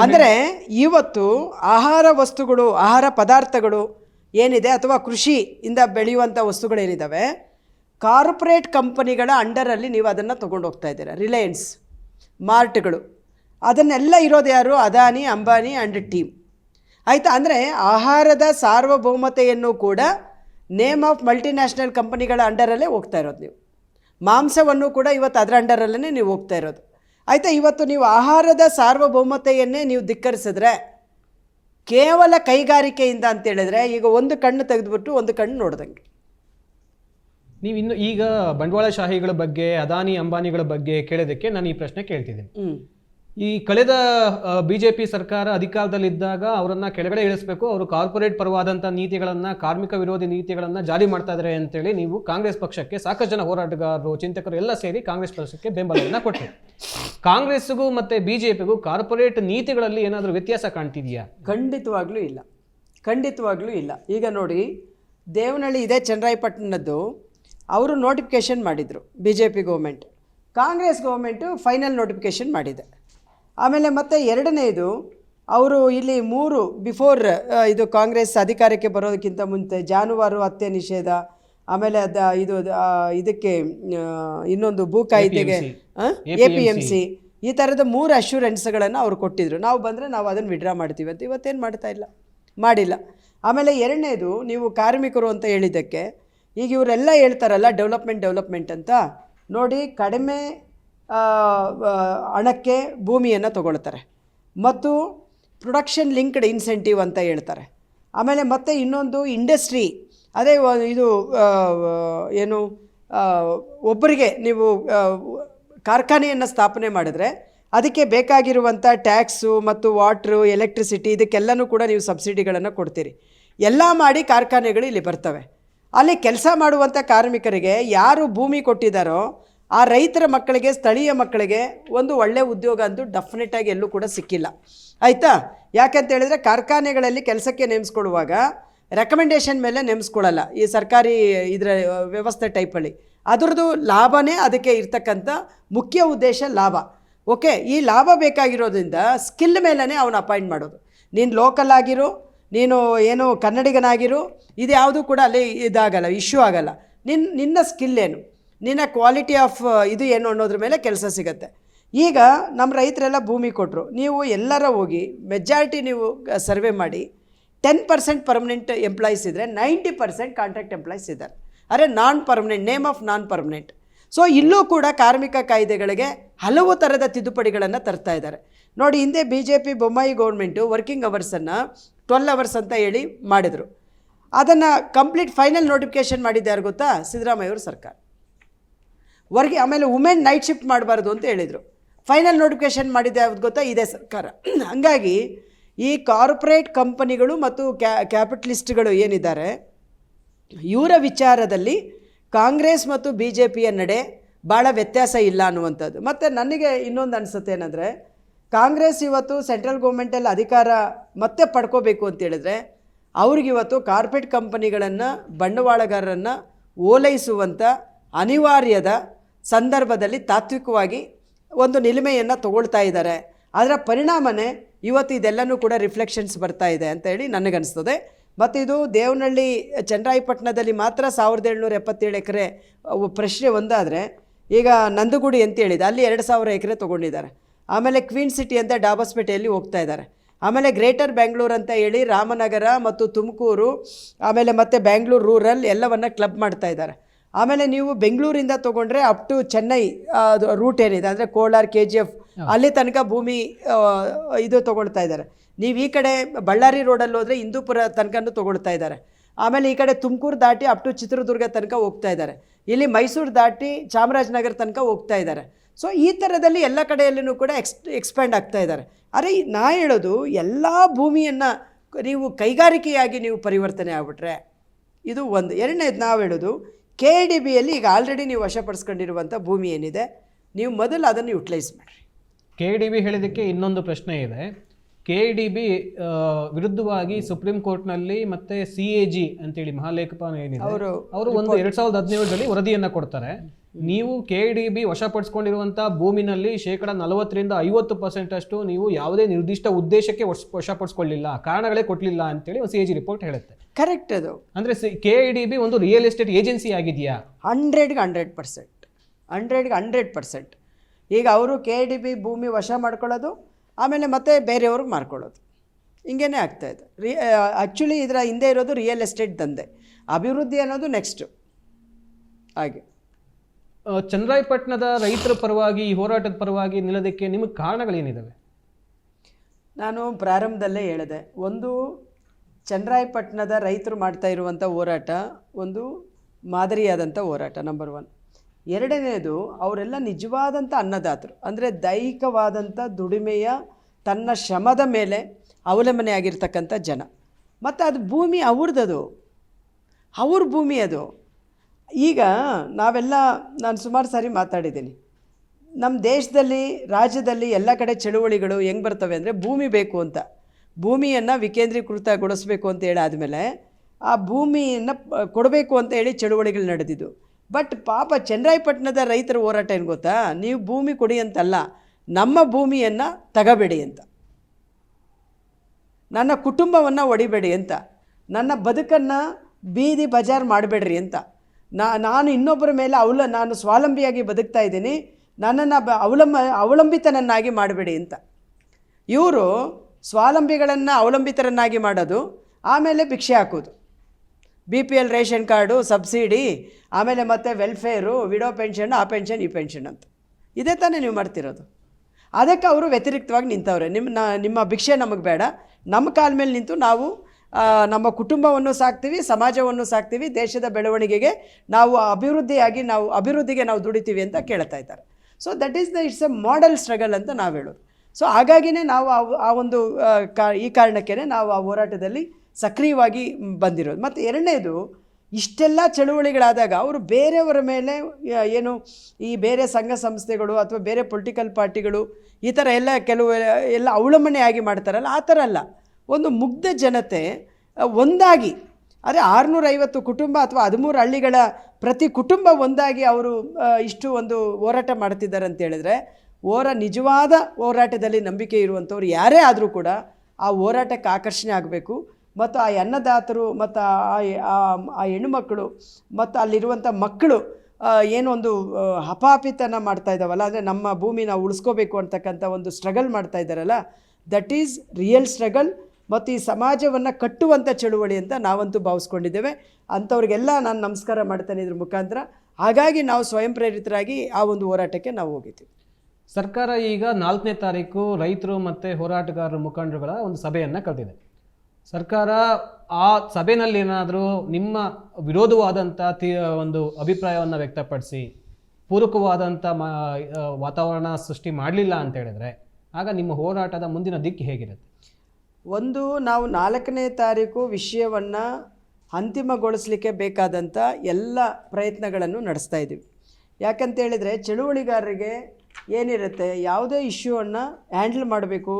ಅಂದರೆ ಇವತ್ತು ಆಹಾರ ವಸ್ತುಗಳು ಆಹಾರ ಪದಾರ್ಥಗಳು ಏನಿದೆ ಅಥವಾ ಕೃಷಿಯಿಂದ ಬೆಳೆಯುವಂಥ ವಸ್ತುಗಳೇನಿದ್ದಾವೆ ಕಾರ್ಪೊರೇಟ್ ಕಂಪನಿಗಳ ಅಂಡರಲ್ಲಿ ನೀವು ಅದನ್ನು ತೊಗೊಂಡು ಹೋಗ್ತಾ ಇದ್ದೀರಾ. ರಿಲಯನ್ಸ್ ಮಾರ್ಟ್ಗಳು ಅದನ್ನೆಲ್ಲ ಇರೋದು ಯಾರು? ಅದಾನಿ ಅಂಬಾನಿ ಆ್ಯಂಡ್ ಟೀಮ್ ಆಯಿತಾ? ಅಂದರೆ ಆಹಾರದ ಸಾರ್ವಭೌಮತೆಯನ್ನು ಕೂಡ ನೇಮ್ ಆಫ್ ಮಲ್ಟಿನ್ಯಾಷನಲ್ ಕಂಪನಿಗಳ ಅಂಡರಲ್ಲೇ ಹೋಗ್ತಾ ಇರೋದು ನೀವು. ಮಾಂಸವನ್ನು ಕೂಡ ಇವತ್ತು ಅದರ ಅಂಡರಲ್ಲೇ ನೀವು ಹೋಗ್ತಾ ಇರೋದು. ಆಯಿತಾ? ಇವತ್ತು ನೀವು ಆಹಾರದ ಸಾರ್ವಭೌಮತೆಯನ್ನೇ ನೀವು ಧಿಕ್ಕರಿಸಿದ್ರೆ, ಕೇವಲ ಕೈಗಾರಿಕೆಯಿಂದ ಅಂತ ಹೇಳಿದ್ರೆ, ಈಗ ಒಂದು ಕಣ್ಣು ತೆಗೆದುಬಿಟ್ಟು ಒಂದು ಕಣ್ಣು ನೋಡ್ದಂಗೆ. ನೀವು ಇನ್ನು ಈಗ ಬಂಡವಾಳಶಾಹಿಗಳ ಬಗ್ಗೆ ಅದಾನಿ ಅಂಬಾನಿಗಳ ಬಗ್ಗೆ ಕೇಳೋದಕ್ಕೆ ನಾನು ಈ ಪ್ರಶ್ನೆ ಕೇಳ್ತಿದ್ದೀನಿ. ಈ ಕಳೆದ ಬಿಜೆಪಿ ಸರ್ಕಾರ ಅಧಿಕಾರದಲ್ಲಿದ್ದಾಗ ಅವರನ್ನ ಕೆಳಗಡೆ ಇಳಿಸಬೇಕು ಅವರು ಕಾರ್ಪೊರೇಟ್ ಪರವಾದಂಥ ನೀತಿಗಳನ್ನ ಕಾರ್ಮಿಕ ವಿರೋಧಿ ನೀತಿಗಳನ್ನ ಜಾರಿ ಮಾಡ್ತಾ ಇದ್ದಾರೆ ಅಂತೇಳಿ ನೀವು ಕಾಂಗ್ರೆಸ್ ಪಕ್ಷಕ್ಕೆ ಸಾಕಷ್ಟು ಜನ ಹೋರಾಟಗಾರರು ಚಿಂತಕರು ಎಲ್ಲ ಸೇರಿ ಕಾಂಗ್ರೆಸ್ ಪಕ್ಷಕ್ಕೆ ಬೆಂಬಲವನ್ನು ಕೊಟ್ಟರು ಕಾಂಗ್ರೆಸ್ಗೂ ಮತ್ತೆ ಬಿಜೆಪಿಗೂ ಕಾರ್ಪೊರೇಟ್ ನೀತಿಗಳಲ್ಲಿ ಏನಾದರೂ ವ್ಯತ್ಯಾಸ ಕಾಣ್ತಿದೆಯಾ? ಖಂಡಿತವಾಗ್ಲೂ ಇಲ್ಲ. ಖಂಡಿತವಾಗ್ಲೂ ಇಲ್ಲ. ಈಗ ನೋಡಿ ದೇವನಹಳ್ಳಿ ಇದೆ ಚನ್ನರಾಯಪಟ್ಟಣದ್ದು ಅವರು ನೋಟಿಫಿಕೇಷನ್ ಮಾಡಿದರು B J P government Congress government final notification ಮಾಡಿದೆ. ಆಮೇಲೆ ಮತ್ತೆ ಎರಡನೇದು ಅವರು ಇಲ್ಲಿ ಮೂರು ಬಿಫೋರ್ ಇದು ಕಾಂಗ್ರೆಸ್ ಅಧಿಕಾರಕ್ಕೆ ಬರೋದಕ್ಕಿಂತ ಮುಂಚೆ ಜಾನುವಾರು ಹತ್ಯೆ ನಿಷೇಧ ಆಮೇಲೆ ಅದ ಇದು ಇದಕ್ಕೆ ಇನ್ನೊಂದು ಭೂ ಕಾಯ್ದೆಗೆ ಎ ಪಿ ಎಂ ಸಿ ಈ ಥರದ ಮೂರು ಅಶ್ಯೂರೆನ್ಸ್ಗಳನ್ನು ಅವರು ಕೊಟ್ಟಿದ್ರು. ನಾವು ಬಂದರೆ ನಾವು ಅದನ್ನು ವಿಡ್ರಾ ಮಾಡ್ತೀವಿ ಅಂತ ಇವತ್ತೇನು ಮಾಡ್ತಾ ಇಲ್ಲ? ಮಾಡಿಲ್ಲ. ಆಮೇಲೆ ಎರಡನೇದು ನೀವು ಕಾರ್ಮಿಕರು ಅಂತ ಹೇಳಿದ್ದಕ್ಕೆ ಈಗ ಇವರೆಲ್ಲ ಹೇಳ್ತಾರಲ್ಲ ಡೆವಲಪ್ಮೆಂಟ್ ಡೆವಲಪ್ಮೆಂಟ್ ಅಂತ. ನೋಡಿ ಕಡಿಮೆ ಹಣಕ್ಕೆ ಭೂಮಿಯನ್ನು ತಗೊಳ್ತಾರೆ. ಮತ್ತು ಪ್ರೊಡಕ್ಷನ್ ಲಿಂಕ್ಡ್ ಇನ್ಸೆಂಟಿವ್ ಅಂತ ಹೇಳ್ತಾರೆ. ಆಮೇಲೆ ಮತ್ತೆ ಇನ್ನೊಂದು ಇಂಡಸ್ಟ್ರಿ ಅದೇ ಇದು ಏನು ಒಬ್ಬರಿಗೆ ನೀವು ಕಾರ್ಖಾನೆಯನ್ನು ಸ್ಥಾಪನೆ ಮಾಡಿದ್ರೆ ಅದಕ್ಕೆ ಬೇಕಾಗಿರುವಂಥ ಟ್ಯಾಕ್ಸು ಮತ್ತು ವಾಟ್ರು ಎಲೆಕ್ಟ್ರಿಸಿಟಿ ಇದಕ್ಕೆಲ್ಲನೂ ಕೂಡ ನೀವು ಸಬ್ಸಿಡಿಗಳನ್ನು ಕೊಡ್ತೀರಿ. ಎಲ್ಲ ಮಾಡಿ ಕಾರ್ಖಾನೆಗಳು ಇಲ್ಲಿ ಬರ್ತವೆ. ಅಲ್ಲಿ ಕೆಲಸ ಮಾಡುವಂಥ ಕಾರ್ಮಿಕರಿಗೆ ಯಾರು ಭೂಮಿ ಕೊಟ್ಟಿದ್ದಾರೋ ಆ ರೈತರ ಮಕ್ಕಳಿಗೆ, ಸ್ಥಳೀಯ ಮಕ್ಕಳಿಗೆ ಒಂದು ಒಳ್ಳೆಯ ಉದ್ಯೋಗ ಅಂತೂ ಡೆಫಿನೆಟಾಗಿ ಎಲ್ಲೂ ಕೂಡ ಸಿಕ್ಕಿಲ್ಲ. ಆಯಿತಾ? ಯಾಕಂತ ಹೇಳಿದ್ರೆ ಕಾರ್ಖಾನೆಗಳಲ್ಲಿ ಕೆಲಸಕ್ಕೆ ನೇಮಿಸ್ಕೊಳ್ಳುವಾಗ ರೆಕಮೆಂಡೇಷನ್ ಮೇಲೆ ನೇಮಿಸ್ಕೊಳ್ಳಲ್ಲ. ಈ ಸರ್ಕಾರಿ ಇದರ ವ್ಯವಸ್ಥೆ ಟೈಪಲ್ಲಿ ಅದರದ್ದು ಲಾಭನೇ ಅದಕ್ಕೆ ಇರ್ತಕ್ಕಂಥ ಮುಖ್ಯ ಉದ್ದೇಶ ಲಾಭ. ಓಕೆ ಈ ಲಾಭ ಬೇಕಾಗಿರೋದ್ರಿಂದ ಸ್ಕಿಲ್ ಮೇಲೇ ಅವನು ಅಪಾಯಿಂಟ್ ಮಾಡೋದು. ನೀನು ಲೋಕಲ್ ಆಗಿರು ನೀನು ಏನು ಕನ್ನಡಿಗನಾಗಿರು, ಇದು ಯಾವುದೂ ಕೂಡ ಅಲ್ಲಿ ಇದಾಗಲ್ಲ ಇಶ್ಯೂ ಆಗಲ್ಲ. ನಿನ್ನ ನಿನ್ನ ಸ್ಕಿಲ್ ಏನು? ನಿನ್ನ ಕ್ವಾಲಿಟಿ ಆಫ್ ಇದು ಏನು ಅನ್ನೋದ್ರ ಮೇಲೆ ಕೆಲಸ ಸಿಗುತ್ತೆ. ಈಗ ನಮ್ಮ ರೈತರೆಲ್ಲ ಭೂಮಿ ಕೊಟ್ಟರು ನೀವು ಎಲ್ಲರ ಹೋಗಿ ಮೆಜಾರಿಟಿ ನೀವು ಸರ್ವೆ ಮಾಡಿ ಟೆನ್ ಪರ್ಸೆಂಟ್ ಪರ್ಮನೆಂಟ್ ಎಂಪ್ಲಾಯೀಸ್ ಇದ್ದರೆ ನೈಂಟಿ ಪರ್ಸೆಂಟ್ ಕಾಂಟ್ರಾಕ್ಟ್ ಎಂಪ್ಲಾಯೀಸ್ ಇದ್ದಾರೆ. ಅರೆ non permanent name of non permanent so ಇಲ್ಲೂ ಕೂಡ ಕಾರ್ಮಿಕ ಕಾಯ್ದೆಗಳಿಗೆ ಹಲವು ಥರದ ತಿದ್ದುಪಡಿಗಳನ್ನು ತರ್ತಾ ಇದ್ದಾರೆ. ನೋಡಿ, ಹಿಂದೆ B J P Bommai government working ಅವರ್ಸನ್ನು twelve hours ಅಂತ ಹೇಳಿ ಮಾಡಿದರು. ಅದನ್ನು ಕಂಪ್ಲೀಟ್ ಫೈನಲ್ ನೋಟಿಫಿಕೇಷನ್ ಯಾರು ಗೊತ್ತಾ? ಸಿದ್ದರಾಮಯ್ಯವ್ರ ಸರ್ಕಾರ. ವರ್ಗಿ ಆಮೇಲೆ ವುಮೆನ್ ನೈಟ್ ಶಿಫ್ಟ್ ಮಾಡಬಾರ್ದು ಅಂತ ಹೇಳಿದರು. ಫೈನಲ್ ನೋಟಿಫಿಕೇಷನ್ ಮಾಡಿದ್ದೆ ಯಾವ್ದು ಗೊತ್ತಾ? ಇದೇ ಸರ್ಕಾರ. ಹಾಗಾಗಿ ಈ ಕಾರ್ಪೊರೇಟ್ ಕಂಪನಿಗಳು ಮತ್ತು ಕ್ಯಾ ಕ್ಯಾಪಿಟಲಿಸ್ಟ್ಗಳು ಏನಿದ್ದಾರೆ? ಇವರ ವಿಚಾರದಲ್ಲಿ ಕಾಂಗ್ರೆಸ್ ಮತ್ತು ಬಿ ಜೆ ಪಿಯ ನಡೆ ಭಾಳ ವ್ಯತ್ಯಾಸ ಇಲ್ಲ ಅನ್ನುವಂಥದ್ದು. ಮತ್ತು ನನಗೆ ಇನ್ನೊಂದು ಅನಿಸುತ್ತೆ ಏನಂದರೆ, ಕಾಂಗ್ರೆಸ್ ಇವತ್ತು ಸೆಂಟ್ರಲ್ ಗೌರ್ಮೆಂಟಲ್ಲಿ ಅಧಿಕಾರ ಮತ್ತೆ ಪಡ್ಕೋಬೇಕು ಅಂತ ಹೇಳಿದ್ರೆ ಅವ್ರಿಗಿವತ್ತು ಕಾರ್ಪೊರೇಟ್ ಕಂಪನಿಗಳನ್ನು, ಬಂಡವಾಳಗಾರರನ್ನು ಓಲೈಸುವಂಥ ಅನಿವಾರ್ಯದ ಸಂದರ್ಭದಲ್ಲಿ ತಾತ್ವಿಕವಾಗಿ ಒಂದು ನಿಲುಮೆಯನ್ನು ತಗೊಳ್ತಾ ಇದ್ದಾರೆ. ಅದರ ಪರಿಣಾಮನೇ ಇವತ್ತು ಇದೆಲ್ಲನೂ ಕೂಡ ರಿಫ್ಲೆಕ್ಷನ್ಸ್ ಬರ್ತಾ ಇದೆ ಅಂತ ಹೇಳಿ ನನಗನ್ನಿಸ್ತದೆ ಮತ್ತು ಇದು ದೇವನಹಳ್ಳಿ, ಚಂದ್ರಾಯಪಟ್ಟಣದಲ್ಲಿ ಮಾತ್ರ ಸಾವಿರದ ಏಳ್ನೂರ ಎಪ್ಪತ್ತೇಳು ಎಕರೆ ಪ್ರಶ್ನೆ ಒಂದಾದರೆ ಈಗ ನಂದಗುಡಿ ಅಂತ ಹೇಳಿದೆ. ಅಲ್ಲಿ ಎರಡು ಸಾವಿರ ಎಕರೆ ತೊಗೊಂಡಿದ್ದಾರೆ. ಆಮೇಲೆ ಕ್ವೀನ್ ಸಿಟಿ ಅಂತ ಡಾಬಸ್ಪೇಟೆಯಲ್ಲಿ ಹೋಗ್ತಾ ಇದ್ದಾರೆ. ಆಮೇಲೆ ಗ್ರೇಟರ್ ಬ್ಯಾಂಗ್ಳೂರ್ ಅಂತ ಹೇಳಿ ರಾಮನಗರ ಮತ್ತು ತುಮಕೂರು ಆಮೇಲೆ ಮತ್ತು ಬ್ಯಾಂಗ್ಳೂರು ರೂರಲ್ ಎಲ್ಲವನ್ನು ಕ್ಲಬ್ ಮಾಡ್ತಾ ಇದ್ದಾರೆ. ಆಮೇಲೆ ನೀವು ಬೆಂಗಳೂರಿಂದ ತೊಗೊಂಡ್ರೆ ಅಪ್ ಟು ಚೆನ್ನೈ ರೂಟ್ ಏನಿದೆ ಅಂದರೆ ಕೋಲಾರ್ ಕೆ ಜಿ ಎಫ್ ಅಲ್ಲಿ ತನಕ ಭೂಮಿ ಇದು ತೊಗೊಳ್ತಾ ಇದ್ದಾರೆ. ನೀವು ಈ ಕಡೆ ಬಳ್ಳಾರಿ ರೋಡಲ್ಲಿ ಹೋದರೆ ಹಿಂದೂಪುರ ತನಕನೂ ತೊಗೊಳ್ತಾ ಇದ್ದಾರೆ. ಆಮೇಲೆ ಈ ಕಡೆ ತುಮಕೂರು ದಾಟಿ ಅಪ್ ಟು ಚಿತ್ರದುರ್ಗ ತನಕ ಹೋಗ್ತಾ ಇದ್ದಾರೆ. ಇಲ್ಲಿ ಮೈಸೂರು ದಾಟಿ ಚಾಮರಾಜನಗರ ತನಕ ಹೋಗ್ತಾ ಇದ್ದಾರೆ. ಸೊ ಈ ಥರದಲ್ಲಿ ಎಲ್ಲ ಕಡೆಯಲ್ಲೂ ಕೂಡ ಎಕ್ಸ್ ಎಕ್ಸ್ಪ್ಯಾಂಡ್ ಆಗ್ತಾ ಇದ್ದಾರೆ. ಅರೆ, ನಾ ಹೇಳೋದು ಎಲ್ಲ ಭೂಮಿಯನ್ನು ನೀವು ಕೈಗಾರಿಕೆಯಾಗಿ ನೀವು ಪರಿವರ್ತನೆ ಆಗ್ಬಿಟ್ರೆ, ಇದು ಒಂದು. ಎರಡನೇದು ನಾವು ಹೇಳೋದು ಕೆ ಡಿ ಬಿಯಲ್ಲಿ ಈಗ ಆಲ್ರೆಡಿ ನೀವು ವಶಪಡಿಸ್ಕೊಂಡಿರುವಂಥ ಭೂಮಿ ಏನಿದೆ, ನೀವು ಮೊದಲು ಅದನ್ನು ಯುಟಿಲೈಸ್ ಮಾಡಿರಿ. ಕೆ ಡಿ ಬಿ ಹೇಳಿದ್ದಕ್ಕೆ ಇನ್ನೊಂದು ಪ್ರಶ್ನೆ ಇದೆ. ಕೆ ಡಿ ಬಿ ವಿರುದ್ಧವಾಗಿ ಸುಪ್ರೀಂ ಕೋರ್ಟ್ನಲ್ಲಿ ಮತ್ತೆ ಸಿ ಎ ಜಿ ಅಂತೇಳಿ ಮಹಾಲೇಖಪಾಲ ಏನಿದೆ ಅವರು ಅವರು ಒಂದು ಎರಡ್ ಸಾವಿರದ ಹದಿನೇಳರಲ್ಲಿ ವರದಿಯನ್ನ ಕೊಡ್ತಾರೆ. ನೀವು ಕೆ ಡಿ ಬಿ ವಶಪಡಿಸ್ಕೊಂಡಿರುವಂತಹ ಭೂಮಿನಲ್ಲಿ ಶೇಕಡ ನಲವತ್ತರಿಂದ ಐವತ್ತು ಪರ್ಸೆಂಟ್ ಅಷ್ಟು ನೀವು ಯಾವುದೇ ನಿರ್ದಿಷ್ಟ ಉದ್ದೇಶಕ್ಕೆ ವಶಪಡಿಸಿಕೊಳ್ಳಿಲ್ಲ ಕಾರಣಗಳೇ ಕೊಟ್ಟಲಿಲ್ಲ ಅಂತೇಳಿ ಸಿ ಎ ಜಿ ರಿಪೋರ್ಟ್ ಹೇಳುತ್ತೆ. ಕರೆಕ್ಟ್ ಅದು. ಅಂದ್ರೆ ಕೆ ಡಿ ಬಿ ಒಂದು ರಿಯಲ್ ಎಸ್ಟೇಟ್ ಏಜೆನ್ಸಿ ಆಗಿದೆಯಾ? ಹಂಡ್ರೆಡ್ಗೆ ಹಂಡ್ರೆಡ್ ಪರ್ಸೆಂಟ್. ಹಂಡ್ರೆಡ್ಗೆ ಹಂಡ್ರೆಡ್ ಪರ್ಸೆಂಟ್. ಈಗ ಅವರು ಕೆ ಡಿ ಬಿ ಭೂಮಿ ವಶ ಮಾಡ್ಕೊಳ್ಳೋದು ಆಮೇಲೆ ಮತ್ತೆ ಬೇರೆಯವ್ರಿಗೆ ಮಾರ್ಕೊಳ್ಳೋದು. ಹಿಂಗೇನೆ ಆಗ್ತಾಯಿದೆ ರಿ ಆ್ಯಕ್ಚುಲಿ ಇದರ ಹಿಂದೆ ಇರೋದು ರಿಯಲ್ ಎಸ್ಟೇಟ್ ದಂಧೆ. ಅಭಿವೃದ್ಧಿ ಅನ್ನೋದು ನೆಕ್ಸ್ಟು ಹಾಗೆ. ಚಂದ್ರಾಯಪಟ್ಟಣದ ರೈತರ ಪರವಾಗಿ ಈ ಹೋರಾಟದ ಪರವಾಗಿ ನಿಲ್ಲೋದಕ್ಕೆ ನಿಮಗೆ ಕಾರಣಗಳೇನಿದ್ದಾವೆ ನಾನು ಪ್ರಾರಂಭದಲ್ಲೇ ಹೇಳಿದೆ. ಒಂದು ಚಂದ್ರಾಯಪಟ್ಟಣದ ರೈತರು ಮಾಡ್ತಾ ಇರುವಂಥ ಹೋರಾಟ ಒಂದು ಮಾದರಿಯಾದಂಥ ಹೋರಾಟ ನಂಬರ್ ಒನ್ ಎರಡನೇದು, ಅವರೆಲ್ಲ ನಿಜವಾದಂಥ ಅನ್ನದಾತರು. ಅಂದರೆ ದೈಹಿಕವಾದಂಥ ದುಡಿಮೆಯ ತನ್ನ ಶ್ರಮದ ಮೇಲೆ ಅವಲಂಬನೆ ಆಗಿರ್ತಕ್ಕಂಥ ಜನ. ಮತ್ತು ಅದು ಭೂಮಿ ಅವ್ರದ್ದದು ಅವ್ರ ಭೂಮಿ ಅದು. ಈಗ ನಾವೆಲ್ಲ, ನಾನು ಸುಮಾರು ಸಾರಿ ಮಾತಾಡಿದ್ದೀನಿ. ನಮ್ಮ ದೇಶದಲ್ಲಿ, ರಾಜ್ಯದಲ್ಲಿ ಎಲ್ಲ ಕಡೆ ಚಳುವಳಿಗಳು ಹೆಂಗೆ ಬರ್ತವೆ ಅಂದರೆ ಭೂಮಿ ಬೇಕು ಅಂತ. ಭೂಮಿಯನ್ನು ವಿಕೇಂದ್ರೀಕೃತಗೊಳಿಸ್ಬೇಕು ಅಂತ ಹೇಳಿ ಆದಮೇಲೆ ಆ ಭೂಮಿಯನ್ನು ಕೊಡಬೇಕು ಅಂತ ಹೇಳಿ ಚಳುವಳಿಗಳು ನಡೆದಿದ್ದು. ಬಟ್ ಪಾಪ ಚನ್ನರಾಯಪಟ್ಟಣದ ರೈತರ ಹೋರಾಟ ಏನು ಗೊತ್ತಾ? ನೀವು ಭೂಮಿ ಕೊಡಿ ಅಂತಲ್ಲ, ನಮ್ಮ ಭೂಮಿಯನ್ನು ತಗಬೇಡಿ ಅಂತ. ನನ್ನ ಕುಟುಂಬವನ್ನು ಒಡಿಬೇಡಿ ಅಂತ. ನನ್ನ ಬದುಕನ್ನು ಬೀದಿ ಬಜಾರ್ ಮಾಡಬೇಡ್ರಿ ಅಂತ. ನಾ, ನಾನು ಇನ್ನೊಬ್ಬರ ಮೇಲೆ ಅವಲ, ನಾನು ಸ್ವಾವಲಂಬಿಯಾಗಿ ಬದುಕ್ತಾ ಇದ್ದೀನಿ. ನನ್ನನ್ನು ಬ, ಅವಲಂಬ, ಅವಲಂಬಿತನನ್ನಾಗಿ ಮಾಡಬೇಡಿ ಅಂತ. ಇವರು ಸ್ವಾವಲಂಬಿಗಳನ್ನು ಅವಲಂಬಿತರನ್ನಾಗಿ ಮಾಡೋದು, ಆಮೇಲೆ ಭಿಕ್ಷೆ ಹಾಕೋದು. B P L ration card, subsidy, ಆಮೇಲೆ ಮತ್ತೆ ವೆಲ್ಫೇರು, ವಿಡೋ ಪೆನ್ಷನ್, ಆ ಪೆನ್ಷನ್, ಈ ಪೆನ್ಷನ್ ಅಂತ. ಇದೇ ತಾನೇ ನೀವು ಮಾಡ್ತಿರೋದು. ಅದಕ್ಕೆ ಅವರು ವ್ಯತಿರಿಕ್ತವಾಗಿ ನಿಂತವ್ರೆ. ನಿಮ್ಮ ನಿಮ್ಮ ಭಿಕ್ಷೆ ನಮಗೆ ಬೇಡ. ನಮ್ಮ ಕಾಲ ಮೇಲೆ ನಿಂತು ನಾವು ನಮ್ಮ ಕುಟುಂಬವನ್ನು ಸಾಕ್ತೀವಿ, ಸಮಾಜವನ್ನು ಸಾಕ್ತೀವಿ, ದೇಶದ ಬೆಳವಣಿಗೆಗೆ ನಾವು ಅಭಿವೃದ್ಧಿಯಾಗಿ ನಾವು, ಅಭಿವೃದ್ಧಿಗೆ ನಾವು ದುಡಿತೀವಿ ಅಂತ ಕೇಳ್ತಾ ಇದ್ದಾರೆ. So that is the it's a model struggle ಅಂತ ನಾವು ಹೇಳೋದು. ಸೊ ಹಾಗಾಗಿನೇ ನಾವು ಆ ಒಂದು ಕಾ, ಈ ಕಾರಣಕ್ಕೇ ನಾವು ಆ ಹೋರಾಟದಲ್ಲಿ ಸಕ್ರಿಯವಾಗಿ ಬಂದಿರೋದು. ಮತ್ತು ಎರಡನೇದು, ಇಷ್ಟೆಲ್ಲ ಚಳುವಳಿಗಳಾದಾಗ ಅವರು ಬೇರೆಯವರ ಮೇಲೆ ಏನು, ಈ ಬೇರೆ ಸಂಘ ಸಂಸ್ಥೆಗಳು ಅಥವಾ ಬೇರೆ ಪೊಲಿಟಿಕಲ್ ಪಾರ್ಟಿಗಳು ಈ ಥರ ಎಲ್ಲ ಕೆಲವು, ಎಲ್ಲ ಅವಲಂಬನೆಯಾಗಿ ಮಾಡ್ತಾರಲ್ಲ, ಆ ಥರ ಅಲ್ಲ. ಒಂದು ಮುಗ್ಧ ಜನತೆ ಒಂದಾಗಿ ಅದೇ ಆರುನೂರೈವತ್ತು ಕುಟುಂಬ ಅಥವಾ ಹದಿಮೂರು ಹಳ್ಳಿಗಳ ಪ್ರತಿ ಕುಟುಂಬ ಒಂದಾಗಿ ಅವರು ಇಷ್ಟು ಒಂದು ಹೋರಾಟ ಮಾಡ್ತಿದ್ದಾರೆ ಅಂತ ಹೇಳಿದ್ರೆ, ಹೋರ ನಿಜವಾದ ಹೋರಾಟದಲ್ಲಿ ನಂಬಿಕೆ ಇರುವಂಥವ್ರು ಯಾರೇ ಆದರೂ ಕೂಡ ಆ ಹೋರಾಟಕ್ಕೆ ಆಕರ್ಷಣೆ ಆಗಬೇಕು. ಮತ್ತು ಆ ಅನ್ನದಾತರು ಮತ್ತು ಆ ಹೆಣ್ಣುಮಕ್ಕಳು ಮತ್ತು ಅಲ್ಲಿರುವಂಥ ಮಕ್ಕಳು ಏನೊಂದು ಹಪಾಪಿತನ ಮಾಡ್ತಾ ಇದ್ದಾವಲ್ಲ, ಅಂದರೆ ನಮ್ಮ ಭೂಮಿ ನಾವು ಉಳಿಸ್ಕೋಬೇಕು ಅಂತಕ್ಕಂಥ ಒಂದು ಸ್ಟ್ರಗಲ್ ಮಾಡ್ತಾ ಇದ್ದಾರಲ್ಲ ದಟ್ ಈಸ್ ರಿಯಲ್ ಸ್ಟ್ರಗಲ್ ಮತ್ತು ಈ ಸಮಾಜವನ್ನು ಕಟ್ಟುವಂಥ ಚಳುವಳಿ ಅಂತ ನಾವಂತೂ ಭಾವಿಸ್ಕೊಂಡಿದ್ದೇವೆ. ಅಂಥವ್ರಿಗೆಲ್ಲ ನಾನು ನಮಸ್ಕಾರ ಮಾಡ್ತೇನೆ ಇದ್ರ ಮುಖಾಂತರ. ಹಾಗಾಗಿ ನಾವು ಸ್ವಯಂ ಪ್ರೇರಿತರಾಗಿ ಆ ಒಂದು ಹೋರಾಟಕ್ಕೆ ನಾವು ಹೋಗಿದ್ದೀವಿ. ಸರ್ಕಾರ ಈಗ ನಾಲ್ಕನೇ ತಾರೀಕು ರೈತರು ಮತ್ತು ಹೋರಾಟಗಾರರ ಮುಖಂಡರುಗಳ ಒಂದು ಸಭೆಯನ್ನು ಕರೆದಿದೆ. ಸರ್ಕಾರ ಆ ಸಭೆಯಲ್ಲಿ ಏನಾದರೂ ನಿಮ್ಮ ವಿರೋಧವಾದಂಥ ತೀ ಒಂದು ಅಭಿಪ್ರಾಯವನ್ನು ವ್ಯಕ್ತಪಡಿಸಿ ಪೂರಕವಾದಂಥ ವಾತಾವರಣ ಸೃಷ್ಟಿ ಮಾಡಲಿಲ್ಲ ಅಂತ ಹೇಳಿದ್ರೆ, ಆಗ ನಿಮ್ಮ ಹೋರಾಟದ ಮುಂದಿನ ದಿಕ್ಕು ಹೇಗಿರುತ್ತೆ? ಒಂದು, ನಾವು ನಾಲ್ಕನೇ ತಾರೀಕು ವಿಷಯವನ್ನು ಅಂತಿಮಗೊಳಿಸಲಿಕ್ಕೆ ಬೇಕಾದಂಥ ಎಲ್ಲ ಪ್ರಯತ್ನಗಳನ್ನು ನಡೆಸ್ತಾ ಇದ್ದೀವಿ. ಯಾಕಂತೇಳಿದರೆ ಚಳುವಳಿಗಾರರಿಗೆ ಏನಿರುತ್ತೆ, ಯಾವುದೇ ಇಶ್ಯೂವನ್ನು ಹ್ಯಾಂಡಲ್ ಮಾಡಬೇಕು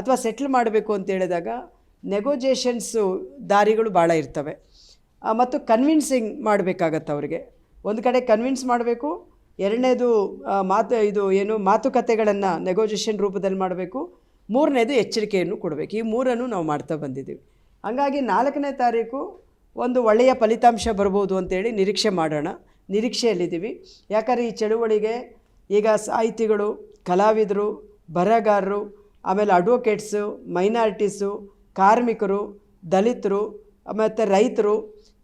ಅಥವಾ ಸೆಟ್ಲ್ ಮಾಡಬೇಕು ಅಂತ ಹೇಳಿದಾಗ ನೆಗೋಜಿಯೇಷನ್ಸು ದಾರಿಗಳು ಭಾಳ ಇರ್ತವೆ. ಮತ್ತು ಕನ್ವಿನ್ಸಿಂಗ್ ಮಾಡಬೇಕಾಗತ್ತೆ ಅವರಿಗೆ. ಒಂದು ಕಡೆ ಕನ್ವಿನ್ಸ್ ಮಾಡಬೇಕು, ಎರಡನೇದು ಮಾತು, ಇದು ಏನು, ಮಾತುಕತೆಗಳನ್ನು ನೆಗೋಜಿಯೇಷನ್ ರೂಪದಲ್ಲಿ ಮಾಡಬೇಕು, ಮೂರನೇದು ಎಚ್ಚರಿಕೆಯನ್ನು ಕೊಡಬೇಕು. ಈ ಮೂರನ್ನು ನಾವು ಮಾಡ್ತಾ ಬಂದಿದ್ದೀವಿ. ಹಾಗಾಗಿ ನಾಲ್ಕನೇ ತಾರೀಕು ಒಂದು ಒಳ್ಳೆಯ ಫಲಿತಾಂಶ ಬರ್ಬೋದು ಅಂತೇಳಿ ನಿರೀಕ್ಷೆ ಮಾಡೋಣ. ನಿರೀಕ್ಷೆಯಲ್ಲಿದ್ದೀವಿ. ಯಾಕಂದರೆ ಈ ಚಳುವಳಿಗೆ ಈಗ ಸಾಹಿತಿಗಳು, ಕಲಾವಿದರು, ಬರಹಗಾರರು, ಆಮೇಲೆ ಅಡ್ವೊಕೇಟ್ಸು ಮೈನಾರಿಟೀಸು ಕಾರ್ಮಿಕರು, ದಲಿತರು, ಮತ್ತು ರೈತರು,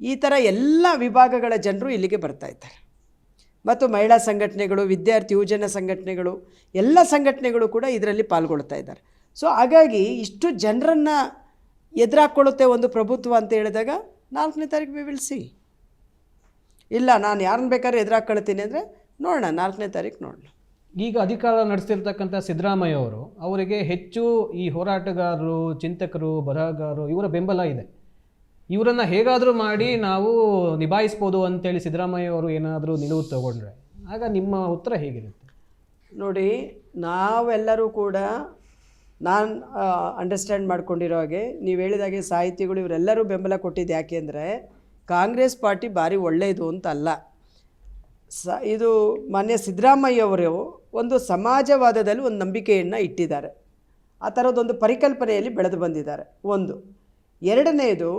ಈ ಥರ ಎಲ್ಲ ವಿಭಾಗಗಳ ಜನರು ಇಲ್ಲಿಗೆ ಬರ್ತಾ ಇದ್ದಾರೆ. ಮತ್ತು ಮಹಿಳಾ ಸಂಘಟನೆಗಳು, ವಿದ್ಯಾರ್ಥಿ, ಯುವಜನ ಸಂಘಟನೆಗಳು, ಎಲ್ಲ ಸಂಘಟನೆಗಳು ಕೂಡ ಇದರಲ್ಲಿ ಪಾಲ್ಗೊಳ್ತಾ ಇದ್ದಾರೆ. ಸೊ ಹಾಗಾಗಿ ಇಷ್ಟು ಜನರನ್ನು ಎದುರಾಕೊಳ್ಳುತ್ತೆ ಒಂದು ಪ್ರಭುತ್ವ ಅಂತ ಹೇಳಿದಾಗ ನಾಲ್ಕನೇ ತಾರೀಕು ವಿ ವಿಲ್ ಸಿ ಇಲ್ಲ, ನಾನು ಯಾರನ್ನ ಬೇಕಾದ್ರೆ ಎದುರಾಕೊಳ್ತೀನಿ ಅಂದರೆ ನೋಡೋಣ, ನಾಲ್ಕನೇ ತಾರೀಕು ನೋಡೋಣ. ಈಗ ಅಧಿಕಾರ ನಡೆಸ್ತಿರ್ತಕ್ಕಂಥ ಸಿದ್ದರಾಮಯ್ಯ ಅವರು, ಅವರಿಗೆ ಹೆಚ್ಚು ಈ ಹೋರಾಟಗಾರರು, ಚಿಂತಕರು, ಬರಹಗಾರರು, ಇವರ ಬೆಂಬಲ ಇದೆ. ಇವರನ್ನು ಹೇಗಾದರೂ ಮಾಡಿ ನಾವು ನಿಭಾಯಿಸ್ಬೋದು ಅಂತೇಳಿ ಸಿದ್ದರಾಮಯ್ಯ ಅವರು ಏನಾದರೂ ನಿಲುವು ತಗೊಂಡ್ರೆ, ಆಗ ನಿಮ್ಮ ಉತ್ತರ ಹೇಗಿರುತ್ತೆ? ನೋಡಿ, ನಾವೆಲ್ಲರೂ ಕೂಡ ನಾನು ಅಂಡರ್ಸ್ಟ್ಯಾಂಡ್ ಮಾಡ್ಕೊಂಡಿರೋ ಹಾಗೆ ನೀವು ಹೇಳಿದಾಗೆ ಸಾಹಿತಿಗಳು ಇವರೆಲ್ಲರೂ ಬೆಂಬಲ ಕೊಟ್ಟಿದ್ದು ಯಾಕೆ ಅಂದರೆ, ಕಾಂಗ್ರೆಸ್ ಪಾರ್ಟಿ ಭಾರಿ ಒಳ್ಳೆಯದು ಅಂತ ಅಲ್ಲ. ಸ, ಇದು ಮಾನ್ಯ ಸಿದ್ದರಾಮಯ್ಯವರು ಒಂದು ಸಮಾಜವಾದದಲ್ಲಿ ಒಂದು ನಂಬಿಕೆಯನ್ನು ಇಟ್ಟಿದ್ದಾರೆ. ಆ ಥರದ್ದೊಂದು ಪರಿಕಲ್ಪನೆಯಲ್ಲಿ ಬೆಳೆದು ಬಂದಿದ್ದಾರೆ. ಒಂದು. ಎರಡನೆಯದು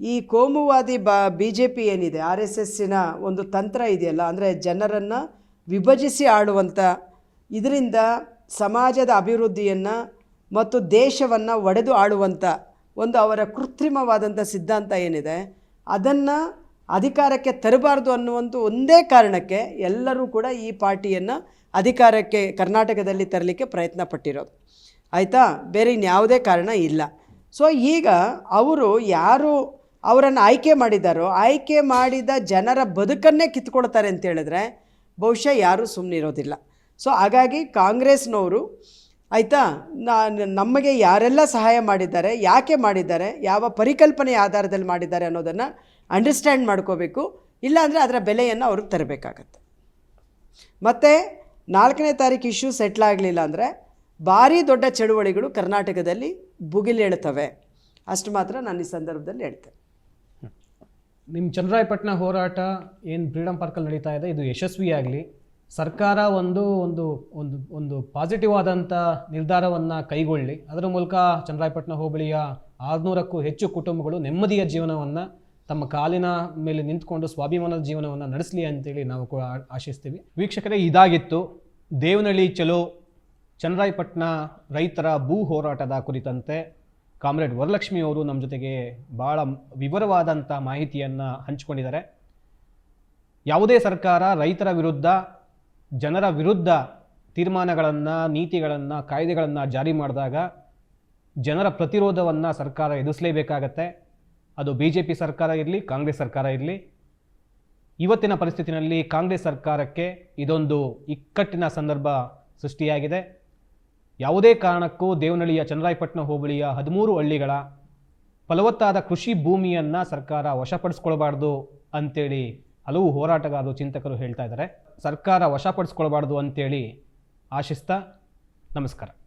ಈ ಕೋಮುವಾದಿ ಬಾ ಬಿ ಜೆ ಪಿ ಏನಿದೆ, ಆರ್ ಎಸ್ ಎಸ್ಸಿನ ಒಂದು ತಂತ್ರ ಇದೆಯಲ್ಲ, ಅಂದರೆ ಜನರನ್ನು ವಿಭಜಿಸಿ ಆಡುವಂಥ ಇದರಿಂದ ಸಮಾಜದ ಅಭಿವೃದ್ಧಿಯನ್ನು ಮತ್ತು ದೇಶವನ್ನು ಒಡೆದು ಆಳುವಂಥ ಒಂದು ಅವರ ಕೃತ್ರಿಮವಾದಂಥ ಸಿದ್ಧಾಂತ ಏನಿದೆ, ಅದನ್ನು ಅಧಿಕಾರಕ್ಕೆ ತರಬಾರ್ದು ಅನ್ನುವಂಥ ಒಂದೇ ಕಾರಣಕ್ಕೆ ಎಲ್ಲರೂ ಕೂಡ ಈ ಪಾರ್ಟಿಯನ್ನು ಅಧಿಕಾರಕ್ಕೆ ಕರ್ನಾಟಕದಲ್ಲಿ ತರಲಿಕ್ಕೆ ಪ್ರಯತ್ನ ಪಟ್ಟಿರೋದು ಆಯಿತಾ? ಬೇರೆ ಇನ್ಯಾವುದೇ ಕಾರಣ ಇಲ್ಲ. ಸೊ ಈಗ ಅವರು ಯಾರು ಅವರನ್ನು ಆಯ್ಕೆ ಮಾಡಿದ್ದಾರೋ ಆಯ್ಕೆ ಮಾಡಿದ ಜನರ ಬದುಕನ್ನೇ ಕಿತ್ಕೊಳ್ತಾರೆ ಅಂತ ಹೇಳಿದ್ರೆ ಬಹುಶಃ ಯಾರೂ ಸುಮ್ಮನಿರೋದಿಲ್ಲ ಸೊ ಹಾಗಾಗಿ ಕಾಂಗ್ರೆಸ್ನವರು, ಆಯಿತಾ? ನಮಗೆ ಯಾರೆಲ್ಲ ಸಹಾಯ ಮಾಡಿದ್ದಾರೆ, ಯಾಕೆ ಮಾಡಿದ್ದಾರೆ, ಯಾವ ಪರಿಕಲ್ಪನೆಯ ಆಧಾರದಲ್ಲಿ ಮಾಡಿದ್ದಾರೆ ಅನ್ನೋದನ್ನು ಅಂಡರ್ಸ್ಟ್ಯಾಂಡ್ ಮಾಡ್ಕೋಬೇಕು. ಇಲ್ಲಾಂದರೆ ಅದರ ಬೆಲೆಯನ್ನು ಅವ್ರಿಗೆ ತರಬೇಕಾಗತ್ತೆ. ಮತ್ತು ನಾಲ್ಕನೇ ತಾರೀಕು ಇಶ್ಯೂ ಸೆಟ್ಲ್ ಆಗಲಿಲ್ಲ ಅಂದರೆ ಭಾರೀ ದೊಡ್ಡ ಚಳುವಳಿಗಳು ಕರ್ನಾಟಕದಲ್ಲಿ ಭುಗಿಲೇಳ್ತವೆ ಅಷ್ಟು ಮಾತ್ರ ನಾನು ಈ ಸಂದರ್ಭದಲ್ಲಿ ಹೇಳ್ತೇನೆ ನಿಮ್ಮ ಚಂದ್ರಾಯಪಟ್ಟಣ ಹೋರಾಟ ಏನು ಫ್ರೀಡಮ್ ಪಾರ್ಕಲ್ಲಿ ನಡೀತಾ ಇದೆ? ಇದು ಯಶಸ್ವಿಯಾಗಲಿ ಸರ್ಕಾರ ಒಂದು ಒಂದು ಒಂದು ಒಂದು ಪಾಸಿಟಿವ್ ಆದಂಥ ನಿರ್ಧಾರವನ್ನು ಕೈಗೊಳ್ಳಿ. ಅದರ ಮೂಲಕ ಚಂದ್ರಾಯಪಟ್ಟಣ ಹೋಬಳಿಯ ಆರುನೂರಕ್ಕೂ ಹೆಚ್ಚು ಕುಟುಂಬಗಳು ನೆಮ್ಮದಿಯ ಜೀವನವನ್ನು ತಮ್ಮ ಕಾಲಿನ ಮೇಲೆ ನಿಂತ್ಕೊಂಡು ಸ್ವಾಭಿಮಾನದ ಜೀವನವನ್ನು ನಡೆಸಲಿ ಅಂತೇಳಿ ನಾವು ಕೂಡ ಆಶಿಸ್ತೀವಿ. ವೀಕ್ಷಕರೇ, ಇದಾಗಿತ್ತು ದೇವನಹಳ್ಳಿ ಚಲೋ ಚನ್ನರಾಯಪಟ್ಟಣ ರೈತರ ಭೂ ಹೋರಾಟದ ಕುರಿತಂತೆ ಕಾಮ್ರೇಡ್ ವರಲಕ್ಷ್ಮಿ ಅವರು ನಮ್ಮ ಜೊತೆಗೆ ಭಾಳ ವಿವರವಾದಂಥ ಮಾಹಿತಿಯನ್ನು ಹಂಚಿಕೊಂಡಿದ್ದಾರೆ. ಯಾವುದೇ ಸರ್ಕಾರ ರೈತರ ವಿರುದ್ಧ, ಜನರ ವಿರುದ್ಧ ತೀರ್ಮಾನಗಳನ್ನು, ನೀತಿಗಳನ್ನು, ಕಾಯ್ದೆಗಳನ್ನು ಜಾರಿ ಮಾಡಿದಾಗ ಜನರ ಪ್ರತಿರೋಧವನ್ನು ಸರ್ಕಾರ ಎದುರಿಸಲೇಬೇಕಾಗತ್ತೆ. ಅದು ಬಿ ಜೆ ಪಿ ಸರ್ಕಾರ ಇರಲಿ, ಕಾಂಗ್ರೆಸ್ ಸರ್ಕಾರ ಇರಲಿ, ಇವತ್ತಿನ ಪರಿಸ್ಥಿತಿನಲ್ಲಿ ಕಾಂಗ್ರೆಸ್ ಸರ್ಕಾರಕ್ಕೆ ಇದೊಂದು ಇಕ್ಕಟ್ಟಿನ ಸಂದರ್ಭ ಸೃಷ್ಟಿಯಾಗಿದೆ. ಯಾವುದೇ ಕಾರಣಕ್ಕೂ ದೇವನಹಳ್ಳಿಯ ಚನ್ನರಾಯಪಟ್ಟಣ ಹೋಬಳಿಯ ಹದಿಮೂರು ಹಳ್ಳಿಗಳ ಫಲವತ್ತಾದ ಕೃಷಿ ಭೂಮಿಯನ್ನು ಸರ್ಕಾರ ವಶಪಡಿಸ್ಕೊಳ್ಬಾರ್ದು ಅಂತೇಳಿ ಹಲವು ಹೋರಾಟಗಾರರು, ಚಿಂತಕರು ಹೇಳ್ತಾ ಇದ್ದಾರೆ. ಸರ್ಕಾರ ವಶಪಡಿಸ್ಕೊಳ್ಬಾರ್ದು ಅಂತೇಳಿ ಆಶಿಸ್ತಾ ನಮಸ್ಕಾರ.